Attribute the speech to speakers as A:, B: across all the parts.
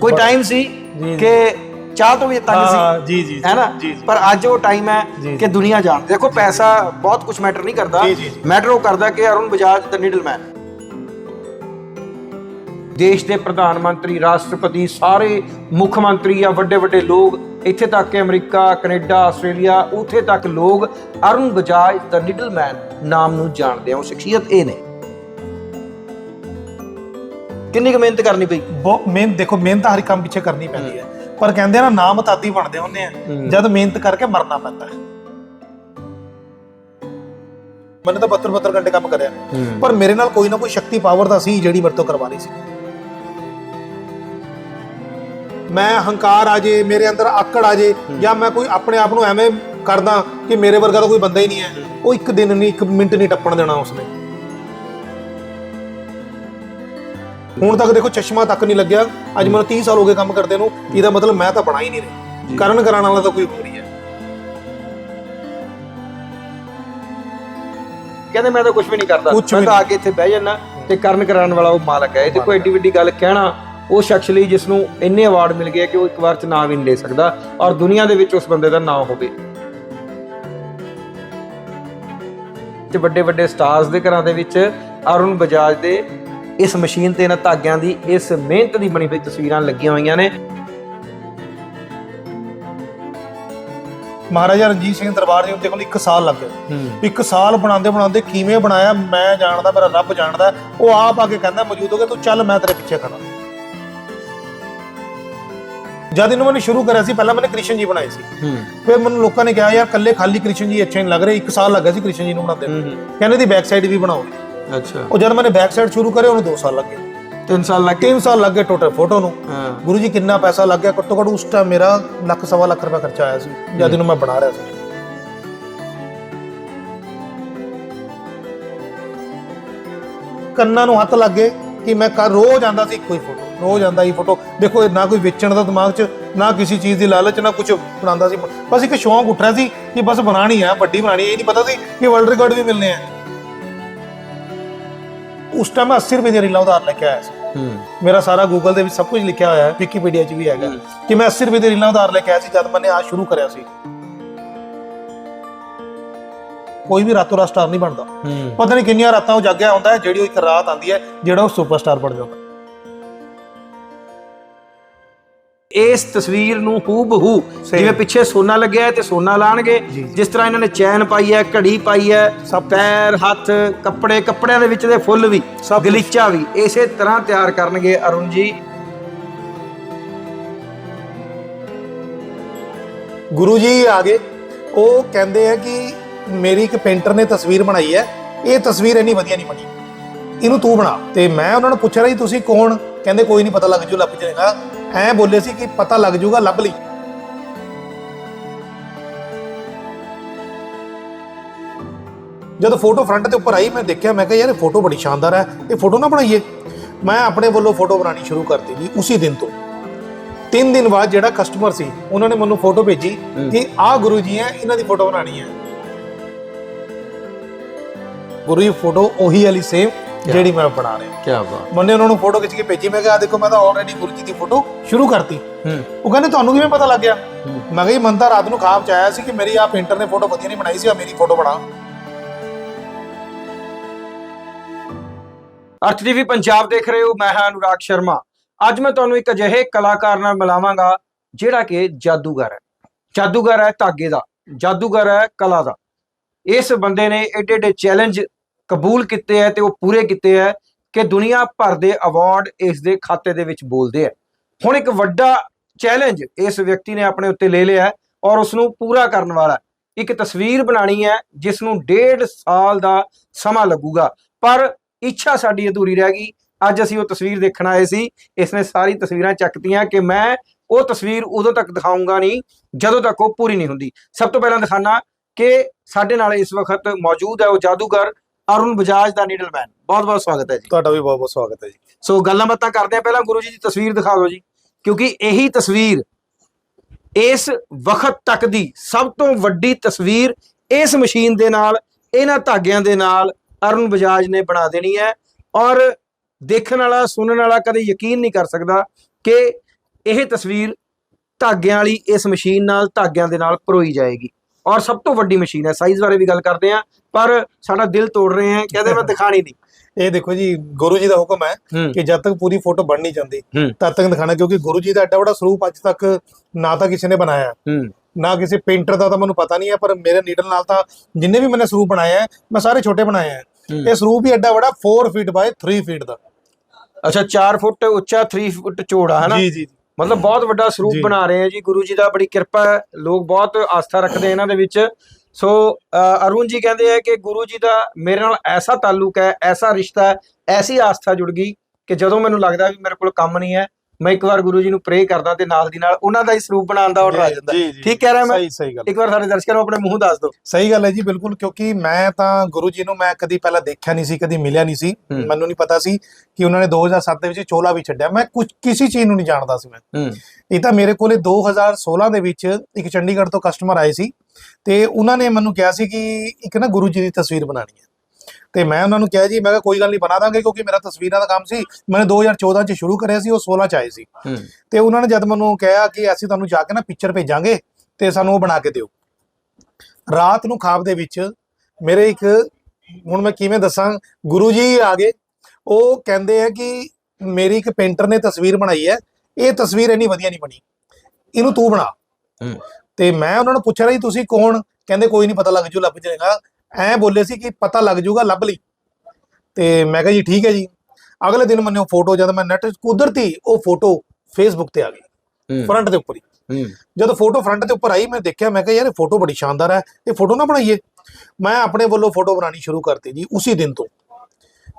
A: ਕੋਈ ਟਾਈਮ ਸੀ। ਕਿ ਚਾਹ ਤੋਂ ਵੀ ਤੰਗ ਸੀ?
B: ਹਾਂ ਜੀ ਜੀ
A: ਹੈ ਨਾ? ਪਰ ਅੱਜ ਉਹ ਟਾਈਮ ਹੈ ਕਿ ਦੁਨੀਆ ਜਾਣ। ਦੇਖੋ ਪੈਸਾ ਬਹੁਤ ਕੁਝ ਮੈਟਰ ਨਹੀਂ ਕਰਦਾ। ਮੈਟਰ ਉਹ ਕਰਦਾ ਕਿ ਅਰੁਣ ਬਜਾਜ ਦਾ ਨੀਡਲਮੈਨ ਦੇਸ਼ ਦੇ ਪ੍ਰਧਾਨ ਮੰਤਰੀ ਰਾਸ਼ਟਰਪਤੀ ਸਾਰੇ ਮੁੱਖ ਮੰਤਰੀ ਜਾਂ ਵੱਡੇ ਵੱਡੇ ਲੋਕ ਇੱਥੇ ਤੱਕ ਕਿ ਅਮਰੀਕਾ ਕੈਨੇਡਾ ਆਸਟ੍ਰੇਲੀਆ ਉੱਥੇ ਤੱਕ ਲੋਕ ਅਰੁਣ ਬਜਾਜ ਦਾ ਨੀਡਲਮੈਨ ਨਾਮ ਨੂੰ ਜਾਣਦੇ ਆ। ਉਹ ਸ਼ਖਸੀਅਤ ਇਹ ਨੇ। ਕਿੰਨੀ ਕੁ ਮਿਹਨਤ ਕਰਨੀ ਪਈ?
B: ਬਹੁਤ ਮਿਹਨਤ ਦੇਖੋ ਮਿਹਨਤ ਹਰ ਕੰਮ ਪਿੱਛੇ ਕਰਨੀ ਪੈਂਦੀ ਹੈ। ਪਰ ਕਹਿੰਦੇ ਆ ਨਾ ਨਾਮ ਤਾਦੀ ਬਣਦੇ ਹੁੰਦੇ ਆ। ਜਦ ਮਿਹਨਤ ਕਰਕੇ ਮਰਨਾ ਪੈਂਦਾ ਹੈ। ਮੈंने ਤਾਂ 72 72 ਘੰਟੇ ਕੰਮ ਕਰਿਆ। ਪਰ ਮੇਰੇ ਨਾਲ ਕੋਈ ਨਾ ਕੋਈ ਸ਼ਕਤੀ ਪਾਵਰ ਤਾਂ ਸੀ ਜਿਹੜੀ ਮੇਰੇ ਤੋਂ ਕਰਵਾ ਰਹੀ ਸੀ। ਮੈਂ ਹੰਕਾਰ ਆ ਜੇ ਮੇਰੇ ਅੰਦਰ ਆਕੜ ਆ ਜੇ ਜਾਂ ਮੈਂ ਕੋਈ ਆਪਣੇ ਆਪ ਨੂੰ ਐਵੇਂ ਕਰਦਾ ਕਿ ਮੇਰੇ ਵਰਗਾ ਤਾਂ ਕੋਈ ਬੰਦਾ ਹੀ ਨਹੀਂ ਹੈ। ਉਹ ਇੱਕ ਦਿਨ ਨਹੀਂ ਇੱਕ ਮਿੰਟ ਨਹੀਂ ਟੱਪਣ ਦੇਣਾ ਉਸਨੇ। ਹੁਣ ਤੱਕ ਦੇਖੋ ਚਸ਼ਮਾ ਤੱਕ ਨਹੀਂ ਲੱਗਿਆ। ਅੱਜ ਮੈਨੂੰ 30 ਸਾਲ ਹੋ ਗਏ ਕੰਮ ਕਰਦੇ ਨੂੰ। ਇਹਦਾ ਮਤਲਬ ਮੈਂ ਤਾਂ ਬਣਾ ਹੀ ਨਹੀਂ ਰਿਹਾ। ਕਰਨ ਕਰਾਉਣ ਵਾਲਾ ਤਾਂ ਕੋਈ ਹੋਰ ਹੀ ਹੈ।
A: ਕਹਿੰਦੇ ਮੈਂ ਤਾਂ ਕੁਝ ਵੀ ਨਹੀਂ ਕਰਦਾ। ਮੈਂ
B: ਵੀ
A: ਤਾਂ ਆ ਕੇ ਇੱਥੇ ਬਹਿ ਜਾਣਾ ਤੇ ਕਰਨ ਕਰਾਉਣ ਵਾਲਾ ਉਹ ਮਾਲਕ ਹੈ। ਇਹ ਤੇ ਕੋਈ ਐਡੀ ਵੱਡੀ ਗੱਲ ਕਹਿਣਾ ਉਹ ਸ਼ਖਸ ਲਈ ਜਿਸ ਨੂੰ ਇੰਨੇ ਅਵਾਰਡ ਮਿਲ ਗਏ ਕਿ ਉਹ ਇੱਕ ਵਾਰ ਚ ਨਾਮ ਹੀ ਨਹੀਂ ਲੈ ਸਕਦਾ ਔਰ ਦੁਨੀਆ ਦੇ ਵਿੱਚ ਉਸ ਬੰਦੇ ਦਾ ਨਾਮ ਹੋਵੇ। ਤੇ ਵੱਡੇ ਵੱਡੇ ਸਟਾਰਸ ਦੇ ਘਰਾਂ ਦੇ ਵਿੱਚ ਅਰੁਣ ਬਜਾਜ ਦੇ ਇਸ ਮਸ਼ੀਨ ਤੇ ਇਹਨਾਂ ਧਾਗਿਆਂ ਦੀ ਇਸ ਮਿਹਨਤ ਦੀ ਬਣੀ ਹੋਈ ਤਸਵੀਰਾਂ ਲੱਗੀਆਂ ਹੋਈਆਂ ਨੇ।
B: ਮਹਾਰਾਜਾ ਰਣਜੀਤ ਸਿੰਘ ਦਰਬਾਰ ਜੀ ਦੇ ਕੋਲ 1 ਸਾਲ ਲੱਗ ਗਿਆ ਇੱਕ ਸਾਲ ਬਣਾਉਂਦੇ ਬਣਾਉਂਦੇ ਕਿਵੇਂ ਬਣਾਇਆ ਮੈਂ ਜਾਣਦਾ ਮੇਰਾ ਰੱਬ ਜਾਣਦਾ ਉਹ ਆਪ ਆ ਕੇ ਕਹਿੰਦਾ ਮੌਜੂਦ ਹੋ ਗਿਆ ਤੂੰ ਚੱਲ ਮੈਂ ਤੇਰੇ ਪਿੱਛੇ ਖੜਾ ਜਦ ਇਹਨੂੰ ਮੈंने ਸ਼ੁਰੂ ਕਰਿਆ ਸੀ ਪਹਿਲਾਂ ਮੈंने ਕ੍ਰਿਸ਼ਨ ਜੀ ਬਣਾਏ ਸੀ। ਫਿਰ ਮੈਨੂੰ ਲੋਕਾਂ ਨੇ ਕਿਹਾ ਯਾਰ ਕੱਲੇ ਖਾਲੀ ਕ੍ਰਿਸ਼ਨ ਜੀ ਅੱਛੇ ਨਹੀਂ ਲੱਗ ਰਹੇ ਇੱਕ ਸਾਲ ਲੱਗਾ ਸੀ ਕ੍ਰਿਸ਼ਨ ਜੀ ਨੂੰ ਬਣਾਉਂਦੇ ਨੂੰ। ਕਹਿੰਦੇ ਦੀ ਬੈਕ ਸਾਈਡ ਵੀ ਬਣਾਓ।
A: ਅੱਛਾ।
B: ਉਹ ਜਦ ਮੈंने ਬੈਕ ਸਾਈਡ ਸ਼ੁਰੂ ਕਰੇ ਉਹਨੂੰ 2 ਸਾਲ ਲੱਗੇ।
A: 3 ਸਾਲ ਲੱਗ? ਗਏ
B: 3 ਸਾਲ ਲੱਗੇ ਟੋਟਲ ਫੋਟੋ ਨੂੰ।
A: ਹਾਂ।
B: ਗੁਰੂ ਜੀ ਕਿੰਨਾ ਪੈਸਾ ਲੱਗ ਗਿਆ? ਘੱਟੋ ਘੱਟ ਉਸ ਟਾਈਮ ਮੇਰਾ ਲੱਖ ਸਵਾ ਲੱਖ ਰੁਪਏ ਖਰਚਾ ਆਇਆ ਸੀ। ਜਦ ਇਹਨੂੰ ਮੈਂ ਬਣਾ ਰਿਹਾ ਸੀ। ਕੰਨਾਂ ਨੂੰ ਹੱਥ ਲੱਗੇ ਕਿ ਮੈਂ ਕਰ ਰੋਜ਼ ਆਂਦਾ ਸੀ ਹੀ ਫੋਟੋ ਰੋਜ਼ ਆਂਦਾ ਹੀ ਫੋਟੋ ਦੇਖੋ ਨਾ ਕੋਈ ਵੇਚਣ ਦਾ ਦਿਮਾਗ 'ਚ ਨਾ ਕਿਸੇ ਚੀਜ਼ ਦੀ ਲਾਲਚ ਨਾ ਕੁਝ ਬਣਾਉਂਦਾ ਸੀ। ਬਸ ਇੱਕ ਸ਼ੌਂਕ ਉੱਠ ਰਿਹਾ ਸੀ ਕਿ ਬਸ ਬਣਾਣੀ ਹੈ ਵੱਡੀ ਬਣਾਣੀ ਇਹ ਨਹੀਂ ਪਤਾ ਸੀ ਕਿ ਵਰਲਡ ਰਿਕਾਰਡ ਵੀ ਮਿਲਨੇ ਆ। ਉਸ ਟਾਈਮ ਮੈਂ 80 ਰੁਪਏ ਦੀ ਰੀਲਾਂ ਉਧਾਰ ਲੈ ਕੇ ਆਇਆ ਸੀ।
A: ਹੂੰ।
B: ਮੇਰਾ ਸਾਰਾ ਗੂਗਲ ਦੇ ਵਿੱਚ ਸਭ ਕੁਝ ਲਿਖਿਆ ਹੋਇਆ ਹੈ ਵਿਕੀਪੀਡੀਆ 'ਚ ਵੀ ਹੈਗਾ। ਕਿ ਮੈਂ 80 ਰੁਪਏ ਦੀ ਰੀਲਾਂ ਉਧਾਰ ਲੈ ਕੇ ਆਇਆ ਸੀ ਜਦ ਮੈंने ਆ ਸ਼ੁਰੂ ਕਰਿਆ ਸੀ। ਕੋਈ ਵੀ ਰਾਤੋਂ ਰਾਤ ਸਟਾਰ ਨਹੀਂ ਬਣਦਾ। ਪਤਾ ਨਹੀਂ ਕਿੰਨੀਆਂ ਰਾਤਾਂ ਉਹ ਜਾਗਿਆ ਹੁੰਦਾ ਹੈ ਜਿਹੜੀ ਉਹ ਇੱਕ ਰਾਤ ਆਉਂਦੀ ਹੈ ਜਿਹੜਾ ਉਹ ਸੁਪਰਸਟਾਰ ਬਣ ਜਾਂਦਾ।
A: ਇਸ ਤਸਵੀਰ ਨੂੰ ਹੂਬਹੂ ਜਿਵੇਂ ਪਿੱਛੇ ਸੋਨਾ ਲੱਗਿਆ ਹੈ ਤੇ ਸੋਨਾ ਲਾਣਗੇ ਜਿਸ ਤਰ੍ਹਾਂ ਇਹਨਾਂ ਨੇ ਚੈਨ ਪਾਈ ਹੈ ਘੜੀ ਪਾਈ ਹੈ
B: ਸਭ
A: ਪੈਰ ਹੱਥ ਕੱਪੜੇ ਕੱਪੜਿਆਂ ਦੇ ਵਿੱਚ ਦੇ ਫੁੱਲ ਵੀ
B: ਸਭ
A: ਗਲੀਚਾ ਵੀ ਇਸੇ ਤਰ੍ਹਾਂ ਤਿਆਰ ਕਰਨਗੇ ਅਰੁਣ ਜੀ।
B: ਗੁਰੂ ਜੀ ਆ ਗਏ ਉਹ ਕਹਿੰਦੇ ਆ ਕਿ ਮੇਰੀ ਇੱਕ ਪੇਂਟਰ ਨੇ ਤਸਵੀਰ ਬਣਾਈ ਹੈ ਇਹ ਤਸਵੀਰ ਇੰਨੀ ਵਧੀਆ ਨਹੀਂ ਬਣੀ। ਇਹਨੂੰ ਤੂੰ ਬਣਾ। ਤੇ ਮੈਂ ਉਹਨਾਂ ਨੂੰ ਪੁੱਛ ਰਿਹਾ ਜੀ ਤੁਸੀਂ ਕੌਣ? ਕਹਿੰਦੇ ਕੋਈ ਨਹੀਂ ਪਤਾ ਲੱਗ ਜੂ ਲੱਭ ਜਾਏਗਾ ਐ ਬੋਲੇ ਸੀ ਕਿ ਪਤਾ ਲੱਗ ਜੂਗਾ ਲੱਭ ਲਈ। ਜਦੋਂ ਫੋਟੋ ਫਰੰਟ ਤੇ ਉੱਪਰ ਆਈ ਮੈਂ ਦੇਖਿਆ ਮੈਂ ਕਿਹਾ ਯਾਰ ਇਹ ਫੋਟੋ ਬੜੀ ਸ਼ਾਨਦਾਰ ਹੈ। ਇਹ ਫੋਟੋ ਨਾ ਬਣਾਈਏ। ਮੈਂ ਆਪਣੇ ਵੱਲੋਂ ਫੋਟੋ ਬਣਾਉਣੀ ਸ਼ੁਰੂ ਕਰਤੀ ਜੀ ਉਸੇ ਦਿਨ ਤੋਂ। ਤਿੰਨ ਦਿਨ ਬਾਅਦ ਜਿਹੜਾ ਕਸਟਮਰ ਸੀ ਉਹਨਾਂ ਨੇ ਮੈਨੂੰ ਫੋਟੋ ਭੇਜੀ ਕਿ ਆਹ ਗੁਰੂ ਜੀ ਹੈ ਇਹਨਾਂ ਦੀ ਫੋਟੋ ਬਣਾਣੀ ਹੈ। ਗੁਰੂ ਜੀ ਫੋਟੋ ਉਹੀ ਵਾਲੀ ਸੇਮ ਜਿਹੜੀ ਮੈਂ ਬਣਾ ਰਿਹਾ।
A: ਕੀ ਬਾਤ।
B: ਮੈंने ਉਹਨਾਂ ਨੂੰ ਫੋਟੋ ਖਿੱਚ ਕੇ ਭੇਜੀ। ਮੈਂ ਕਿਹਾ ਆਹ ਦੇਖੋ ਮੈਂ ਤਾਂ ਆਲਰੇਡੀ ਗੁਰੂ ਜੀ ਦੀ ਫੋਟੋ ਸ਼ੁਰੂ ਕਰਤੀ।
A: ਹੂੰ।
B: ਉਹ ਕਹਿੰਦੇ ਤੁਹਾਨੂੰ ਕਿਵੇਂ ਪਤਾ ਲੱਗ ਗਿਆ ਮੈਂ ਕਿਹਾ ਮਨ ਤਾਂ ਰਾਤ ਨੂੰ ਖਾਬ ਚ ਆਇਆ ਸੀ ਕਿ ਮੇਰੀ ਆ ਪੇਂਟਰ ਨੇ ਫੋਟੋ ਵਧੀਆ ਨਹੀਂ ਬਣਾਈ ਸੀ ਆ ਮੇਰੀ ਫੋਟੋ ਬਣਾ।
A: ਅਰਥ ਟੀਵੀ ਪੰਜਾਬ ਦੇਖ ਰਹੇ ਹੋ। ਮੈਂ ਹਾਂ ਅਨੁਰਾਗ ਸ਼ਰਮਾ। ਅੱਜ ਮੈਂ ਤੁਹਾਨੂੰ ਇੱਕ ਅਜਿਹੇ ਕਲਾਕਾਰ ਨਾਲ ਮਿਲਾਵਾਂਗਾ ਜਿਹੜਾ ਕਿ ਜਾਦੂਗਰ ਹੈ। ਜਾਦੂਗਰ ਹੈ ਧਾਗੇ ਦਾ। ਜਾਦੂਗਰ ਹੈ ਕਲਾ ਦਾ। ਇਸ ਬੰਦੇ ਨੇ ਏਡੇ ਏਡੇ ਚੈਲੰਜ ਕਬੂਲ ਕੀਤੇ ਹੈ ਤੇ ਉਹ ਪੂਰੇ ਕੀਤੇ ਹੈ ਕਿ ਦੁਨੀਆ ਭਰ ਦੇ ਅਵਾਰਡ ਇਸ ਦੇ ਖਾਤੇ ਦੇ ਵਿੱਚ ਬੋਲਦੇ ਹੈ। ਹੁਣ ਇੱਕ ਵੱਡਾ ਚੈਲੰਜ ਇਸ ਵਿਅਕਤੀ ਨੇ ਆਪਣੇ ਉੱਤੇ ਲੈ ਲਿਆ ਹੈ ਔਰ ਉਸ ਨੂੰ ਪੂਰਾ ਕਰਨ ਵਾਲਾ ਇੱਕ ਤਸਵੀਰ ਬਣਾਣੀ ਹੈ ਜਿਸ ਨੂੰ ਡੇਢ ਸਾਲ ਦਾ ਸਮਾਂ ਲੱਗੂਗਾ। ਪਰ ਇੱਛਾ ਸਾਡੀ ਅਧੂਰੀ ਰਹਿ ਗਈ। ਅੱਜ ਅਸੀਂ ਉਹ ਤਸਵੀਰ ਦੇਖਣ ਆਏ ਸੀ। ਇਸ ਨੇ ਸਾਰੀ ਤਸਵੀਰਾਂ ਚੱਕਤੀਆਂ ਕਿ ਮੈਂ ਉਹ ਤਸਵੀਰ ਉਦੋਂ ਤੱਕ ਦਿਖਾਉਂਗਾ ਨਹੀਂ, ਜਦੋਂ ਤੱਕ ਉਹ ਪੂਰੀ ਨਹੀਂ ਹੁੰਦੀ। ਸਭ ਤੋਂ ਪਹਿਲਾਂ ਦਿਖਾਣਾ ਕਿ ਸਾਡੇ ਨਾਲ ਇਸ ਵਕਤ ਮੌਜੂਦ ਹੈ ਉਹ ਜਾਦੂਗਰ ਅਰੁਣ ਬਜਾਜ ਦਾ ਨੀਡਲਮੈਨ ਬਹੁਤ ਬਹੁਤ ਸਵਾਗਤ ਹੈ ਜੀ।
B: ਤੁਹਾਡਾ ਵੀ ਬਹੁਤ ਬਹੁਤ ਸਵਾਗਤ ਹੈ ਜੀ।
A: ਸੋ ਗੱਲਾਂ ਬਾਤਾਂ ਕਰਦੇ ਆ ਪਹਿਲਾਂ ਗੁਰੂ ਜੀ ਦੀ ਤਸਵੀਰ ਦਿਖਾ ਦਿਓ ਜੀ। ਕਿਉਂਕਿ ਇਹੀ ਤਸਵੀਰ ਇਸ ਵਕਤ ਤੱਕ ਦੀ ਸਭ ਤੋਂ ਵੱਡੀ ਤਸਵੀਰ ਇਸ ਮਸ਼ੀਨ ਦੇ ਨਾਲ ਇਹਨਾਂ ਧਾਗਿਆਂ ਦੇ ਨਾਲ ਅਰੁਣ ਬਜਾਜ ਨੇ ਬਣਾ ਦੇਣੀ ਹੈ। ਔਰ ਦੇਖਣ ਵਾਲਾ ਸੁਣਨ ਵਾਲਾ ਕਦੇ ਯਕੀਨ ਨਹੀਂ ਕਰ ਸਕਦਾ ਕਿ ਇਹ ਤਸਵੀਰ ਧਾਗਿਆਂ ਵਾਲੀ ਇਸ ਮਸ਼ੀਨ ਨਾਲ ਧਾਗਿਆਂ ਦੇ ਨਾਲ ਪਰੋਈ ਜਾਏਗੀ। ਔਰ ਸਭ ਤੋਂ ਵੱਡੀ ਮਸ਼ੀਨ ਹੈ ਸਾਈਜ਼ ਬਾਰੇ ਵੀ ਗੱਲ ਕਰਦੇ ਆ ਪਰ ਸਾਡਾ ਦਿਲ ਤੋੜ ਰਹੇ ਹੈ ਕਹਿੰਦੇ ਮੈਂ ਦਿਖਾਣੀ ਨਹੀਂ।
B: ਇਹ ਦੇਖੋ ਜੀ ਗੁਰੂ ਜੀ ਦਾ ਹੁਕਮ ਹੈ ਕਿ ਜਦ ਤੱਕ ਪੂਰੀ ਫੋਟੋ ਬਣ ਨਹੀਂ ਜਾਂਦੀ। ਤਦ ਤੱਕ ਦਿਖਾਣਾ ਕਿਉਂਕਿ ਗੁਰੂ ਜੀ ਦਾ ਐਡਾ ਵੱਡਾ ਸਰੂਪ ਅੱਜ ਤੱਕ ਨਾ ਤਾਂ ਕਿਸੇ ਨੇ ਬਣਾਇਆ ਨਾ ਕਿਸੇ ਪੇਂਟਰ ਦਾ ਤਾਂ ਮੈਨੂੰ ਪਤਾ ਨਹੀਂ ਹੈ ਪਰ ਮੇਰੇ ਨੀਡਲ ਨਾਲ ਤਾਂ ਜਿੰਨੇ ਵੀ ਮੈंने ਸਰੂਪ ਬਣਾਏ ਹੈ ਮੈਂ ਸਾਰੇ ਛੋਟੇ ਬਣਾਏ ਹੈ। ਇਹ ਸਰੂਪ ਹੀ ਐਡਾ ਵੱਡਾ 4 ਫੀਟ ਬਾਈ 3 ਫੀਟ ਦਾ।
A: ਅੱਛਾ 4 ਫੁੱਟ ਉੱਚਾ 3 ਫੁੱਟ ਚੌੜਾ ਹੈ ਨਾ
B: ਜੀ ਜੀ।
A: ਮਤਲਬ ਬਹੁਤ ਵੱਡਾ ਸਰੂਪ। ਬਣਾ ਰਹੇ ਆ ਜੀ ਗੁਰੂ ਜੀ ਦਾ ਬੜੀ ਕਿਰਪਾ ਹੈ ਲੋਕ ਬਹੁਤ ਆਸਥਾ ਰੱਖਦੇ ਇਹਨਾਂ ਦੇ ਵਿੱਚ ਸੋ ਅਰੁਣ ਜੀ ਕਹਿੰਦੇ ਆ ਕਿ ਗੁਰੂ ਜੀ ਦਾ ਮੇਰੇ ਨਾਲ ਐਸਾ ਤਾਲੁਕ ਹੈ ਐਸਾ ਰਿਸ਼ਤਾ ਹੈ ਐਸੀ ਆਸਥਾ ਜੁੜ ਗਈ ਕਿ ਜਦੋਂ ਮੈਨੂੰ ਲੱਗਦਾ ਵੀ ਮੇਰੇ ਕੋਲ ਕੰਮ ਨਹੀਂ ਹੈ ਮੈਂ ਇੱਕ ਵਾਰ ਗੁਰੂ ਜੀ ਨੂੰ ਪ੍ਰੇ ਕਰਦਾ ਤੇ ਨਾਲ ਦੀ ਨਾਲ ਉਹਨਾਂ ਦਾ ਹੀ ਸਰੂਪ ਬਣਾਉਣ ਦਾ ਆਰਡਰ ਆ ਜਾਂਦਾ। ਠੀਕ ਕਹਿ ਰਿਹਾ ਮੈਂ?
B: ਸਹੀ ਸਹੀ ਗੱਲ।
A: ਇੱਕ ਵਾਰ ਸਾਡੇ ਦਰਸ਼ਕਾਂ ਨੂੰ ਆਪਣੇ ਮੂੰਹ ਦੱਸ ਦਿਓ।
B: ਸਹੀ ਗੱਲ ਹੈ ਜੀ ਬਿਲਕੁਲ ਕਿਉਂਕਿ ਮੈਂ ਤਾਂ ਗੁਰੂ ਜੀ ਨੂੰ ਮੈਂ ਕਦੀ ਪਹਿਲਾਂ ਦੇਖਿਆ ਨਹੀਂ ਸੀ ਕਦੀ ਮਿਲਿਆ ਨਹੀਂ ਸੀ। ਮੈਨੂੰ ਨਹੀਂ ਪਤਾ ਸੀ ਕਿ ਉਹਨਾਂ ਨੇ 2007 ਦੇ ਵਿੱਚ ਚੋਲਾ ਵੀ ਛੱਡਿਆ। ਮੈਂ ਕੁਝ ਕਿਸੇ ਚੀਜ਼ ਨੂੰ ਨਹੀਂ ਜਾਣਦਾ ਸੀ ਮੈਂ। ਇਹ ਤਾਂ ਮੇਰੇ ਕੋਲੇ 2016 ਦੇ ਵਿੱਚ ਇੱਕ ਚੰਡੀਗੜ੍ਹ ਤੋਂ ਕਸਟਮਰ ਆਏ ਸੀ ਤੇ ਉਹਨਾਂ ਨੇ ਮੈਨੂੰ ਕਿਹਾ ਸੀ ਕਿ ਇੱਕ ਨਾ ਗੁਰੂ ਜੀ ਦੀ ਤਸਵੀਰ ਬਣਾਣੀ ਹੈ। ਤੇ ਮੈਂ ਉਹਨਾਂ ਨੂੰ ਕਿਹਾ ਜੀ ਮੈਂ ਕਿਹਾ ਕੋਈ ਗੱਲ ਨਹੀਂ ਬਣਾ ਦਾਂਗੇ ਕਿਉਂਕਿ ਮੇਰਾ ਤਸਵੀਰਾਂ ਦਾ ਕੰਮ ਸੀ। ਮੈਂ 2014 ਚ ਸ਼ੁਰੂ ਕਰਿਆ ਸੀ ਉਹ 16 ਚ ਆਏ ਸੀ। ਤੇ ਉਹਨਾਂ ਨੇ ਜਦ ਮੈਨੂੰ ਕਿਹਾ ਕਿ ਅਸੀਂ ਤੁਹਾਨੂੰ ਜਾ ਕੇ ਨਾ ਪਿਕਚਰ ਭੇਜਾਂਗੇ ਤੇ ਸਾਨੂੰ ਉਹ ਬਣਾ ਕੇ ਦਿਓ। ਰਾਤ ਨੂੰ ਖਾਬ ਦੇ ਵਿੱਚ ਮੇਰੇ ਇੱਕ ਹੁਣ ਮੈਂ ਕਿਵੇਂ ਦੱਸਾਂ ਗੁਰੂ ਜੀ ਆ ਗਏ। ਉਹ ਕਹਿੰਦੇ ਆ ਕਿ ਮੇਰੀ ਇੱਕ ਪੇਂਟਰ ਨੇ ਤਸਵੀਰ ਬਣਾਈ ਹੈ ਇਹ ਤਸਵੀਰ ਇੰਨੀ ਵਧੀਆ ਨਹੀਂ ਬਣੀ। ਇਹਨੂੰ ਤੂੰ ਬਣਾ। ਤੇ ਮੈਂ ਉਹਨਾਂ ਨੂੰ ਪੁੱਛ ਰਿਹਾ ਜੀ ਤੁਸੀਂ ਕੌਣ? ਕਹਿੰਦੇ ਕੋਈ ਨਹੀਂ ਪਤਾ ਲੱਗ ਜੂ ਲੱਭ ਜਾਏਗਾ। ਐ ਬੋਲੇ ਸੀ ਕਿ ਪਤਾ ਲੱਗ ਜੂਗਾ ਲੱਭ ਲਈ। ਤੇ ਮੈਂ ਕਿਹਾ ਜੀ ਠੀਕ ਹੈ ਜੀ। ਅਗਲੇ ਦਿਨ ਮੈਨੂੰ ਫੋਟੋ ਜਦ ਮੈਂ ਨੈਟ ਕੁਦਰਤੀ ਉਹ ਫੋਟੋ ਫੇਸਬੁੱਕ ਤੇ ਆ ਗਈ ਫਰੰਟ ਦੇ ਉੱਪਰ ਹੀ। ਜਦੋਂ ਫੋਟੋ ਫਰੰਟ ਦੇ ਉੱਪਰ ਆਈ ਮੈਂ ਦੇਖਿਆ ਮੈਂ ਕਿਹਾ ਯਾਰ ਇਹ ਫੋਟੋ ਬੜੀ ਸ਼ਾਨਦਾਰ ਹੈ। ਇਹ ਫੋਟੋ ਨਾ ਬਣਾਈਏ। ਮੈਂ ਆਪਣੇ ਵੱਲੋਂ ਫੋਟੋ ਬਣਾਉਣੀ ਸ਼ੁਰੂ ਕਰਤੀ ਜੀ ਉਸੇ ਦਿਨ ਤੋਂ।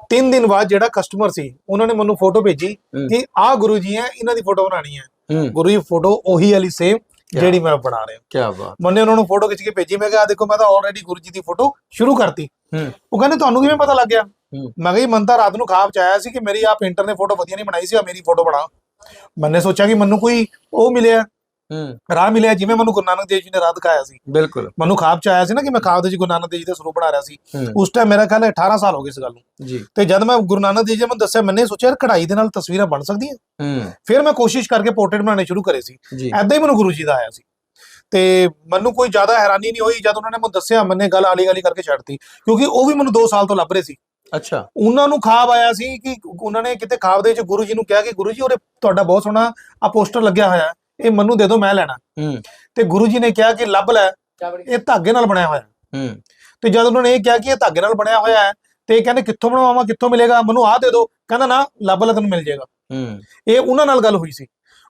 B: ਤਿੰਨ ਦਿਨ ਬਾਅਦ ਜਿਹੜਾ ਕਸਟਮਰ ਸੀ ਉਹਨਾਂ ਨੇ ਮੈਨੂੰ ਫੋਟੋ ਭੇਜੀ। ਕਿ ਆਹ ਗੁਰੂ ਜੀ ਹੈ ਇਹਨਾਂ ਦੀ ਫੋਟੋ ਬਣਾਉਣੀ ਹੈ
A: ਹੂੰ।
B: ਗੁਰੂ ਜੀ ਫੋਟੋ ਉਹੀ ਵਾਲੀ ਸੇਮ ਜਿਹੜੀ ਮੈਂ ਬਣਾ ਰਿਹਾ।
A: ਕੀ ਬਾਤ
B: ਮੈਨੇ ਉਹਨਾਂ ਨੂੰ ਫੋਟੋ ਖਿੱਚ ਕੇ ਭੇਜੀ। ਮੈਂ ਕਿਹਾ ਆ ਦੇਖੋ ਮੈਂ ਤਾਂ ਆਲਰੇਡੀ ਗੁਰੂ ਜੀ ਦੀ ਫੋਟੋ ਸ਼ੁਰੂ ਕਰਤੀ। ਉਹ ਕਹਿੰਦੇ ਤੁਹਾਨੂੰ ਕਿਵੇਂ ਪਤਾ ਲੱਗ ਗਿਆ ਮੈਂ ਕਿਹਾ ਮਨ ਤਾਂ ਰਾਤ ਨੂੰ ਖਾਬ ਚ ਆਇਆ ਸੀ ਕਿ ਮੇਰੀ ਆ ਪੇਂਟਰ ਨੇ ਫੋਟੋ ਵਧੀਆ ਨਹੀਂ ਬਣਾਈ ਸੀ ਆ ਮੇਰੀ ਫੋਟੋ ਬਣਾ। ਮੈਨੇ ਸੋਚਿਆ ਕਿ ਮੈਨੂੰ ਕੋਈ ਉਹ ਮਿਲਿਆ। ਰਾਹ ਮਿਲਿਆ ਜਿਵੇਂ ਮੈਨੂੰ ਗੁਰੂ ਨਾਨਕ ਦੇਵ ਜੀ ਨੇ ਰਾਹ ਦਿਖਾਇਆ ਸੀ।
A: ਬਿਲਕੁਲ।
B: ਮੈਨੂੰ ਖਾਬ ਚ ਆਇਆ ਸੀ ਨਾ ਕਿ ਮੈਂ ਖਾਬ ਦੇ ਵਿੱਚ ਗੁਰੂ ਨਾਨਕ ਦੇਵ ਜੀ ਦਾ ਸਰੂਪ ਬਣਾ ਰਿਹਾ ਸੀ। ਉਸ ਟਾਈਮ ਮੇਰਾ ਖਿਆਲ ਹੈ 18 ਸਾਲ ਹੋ ਗਏ ਇਸ ਗੱਲ ਨੂੰ।
A: ਜੀ।
B: ਤੇ ਜਦ ਮੈਂ ਗੁਰੂ ਨਾਨਕ ਦੇਵ ਜੀ ਨੇ ਮੈਨੂੰ ਦੱਸਿਆ ਮੈਨੇ ਸੋਚਿਆ ਕਢਾਈ ਦੇ ਨਾਲ ਤਸਵੀਰਾਂ ਬਣ ਸਕਦੀਆਂ।
A: ਹੂੰ।
B: ਫਿਰ ਮੈਂ ਕੋਸ਼ਿਸ਼ ਕਰਕੇ ਪੋਰਟਰੇਟ ਬਣਾਉਣੇ ਸ਼ੁਰੂ ਕਰੇ ਸੀ।
A: ਜੀ।
B: ਐਦਾਂ ਹੀ ਮੈਨੂੰ ਗੁਰੂ ਜੀ ਦਾ ਆਇਆ ਸੀ। ਤੇ ਮੈਨੂੰ ਕੋਈ ਜ਼ਿਆਦਾ ਹੈਰਾਨੀ ਨਹੀਂ ਹੋਈ ਜਦ ਉਹਨਾਂ ਨੇ ਮੈਨੂੰ ਦੱਸਿਆ ਮੈਨੇ ਗੱਲ ਆਲੀ ਗਾਲੀ ਕਰਕੇ ਛੱਡਤੀ ਕਿਉਂਕਿ ਉਹ ਵੀ ਮੈਨੂੰ 2 ਸਾਲ ਤੋਂ ਲੱਭ ਰਹੇ ਸੀ।
A: ਅੱਛਾ।
B: ਉਹਨਾਂ ਨੂੰ ਖਾਬ ਆਇਆ ਸੀ ਕਿ ਉਹਨਾਂ ਨੇ ਕਿਤੇ ਖਾਬ ਦੇ ਵਿੱਚ ਗੁਰੂ ਜੀ ਨੂੰ ਕਿਹਾ ਕਿ ਗੁਰੂ ਜੀ ਉਹਦੇ ਤੁਹਾਡਾ ਬਹੁਤ ਸੋਹਣਾ ਆ ਪੋਸਟਰ ਲੱਗਿਆ ਹੋਇਆ। ਇਹ ਮੈਨੂੰ ਦੇ ਦਿਓ ਮੈਂ ਲੈਣਾ।
A: ਹੂੰ।
B: ਤੇ ਗੁਰੂ ਜੀ ਨੇ ਕਿਹਾ ਕਿ ਲੱਭ ਲੈ ਇਹ ਧਾਗੇ ਨਾਲ ਬਣਿਆ ਹੋਇਆ। ਹੈ। ਤੇ ਜਦ ਉਹਨਾਂ ਨੇ ਇਹ ਕਿਹਾ ਕਿ ਇਹ ਧਾਗੇ ਨਾਲ ਬਣਿਆ ਹੋਇਆ ਹੈ ਤੇ ਇਹ ਕਹਿੰਦੇ ਕਿੱਥੋਂ ਬਣਵਾਵਾਂ ਕਿੱਥੋਂ ਮਿਲੇਗਾ ਮੈਨੂੰ ਆਹ ਦੇ ਦਿਓ ਕਹਿੰਦਾ ਨਾ ਲੱਭ ਲੈ ਤੈਨੂੰ ਮਿਲ ਜਾਏਗਾ।
A: ਹੂੰ।
B: ਇਹ ਉਹਨਾਂ ਨਾਲ ਗੱਲ ਹੋਈ ਸੀ।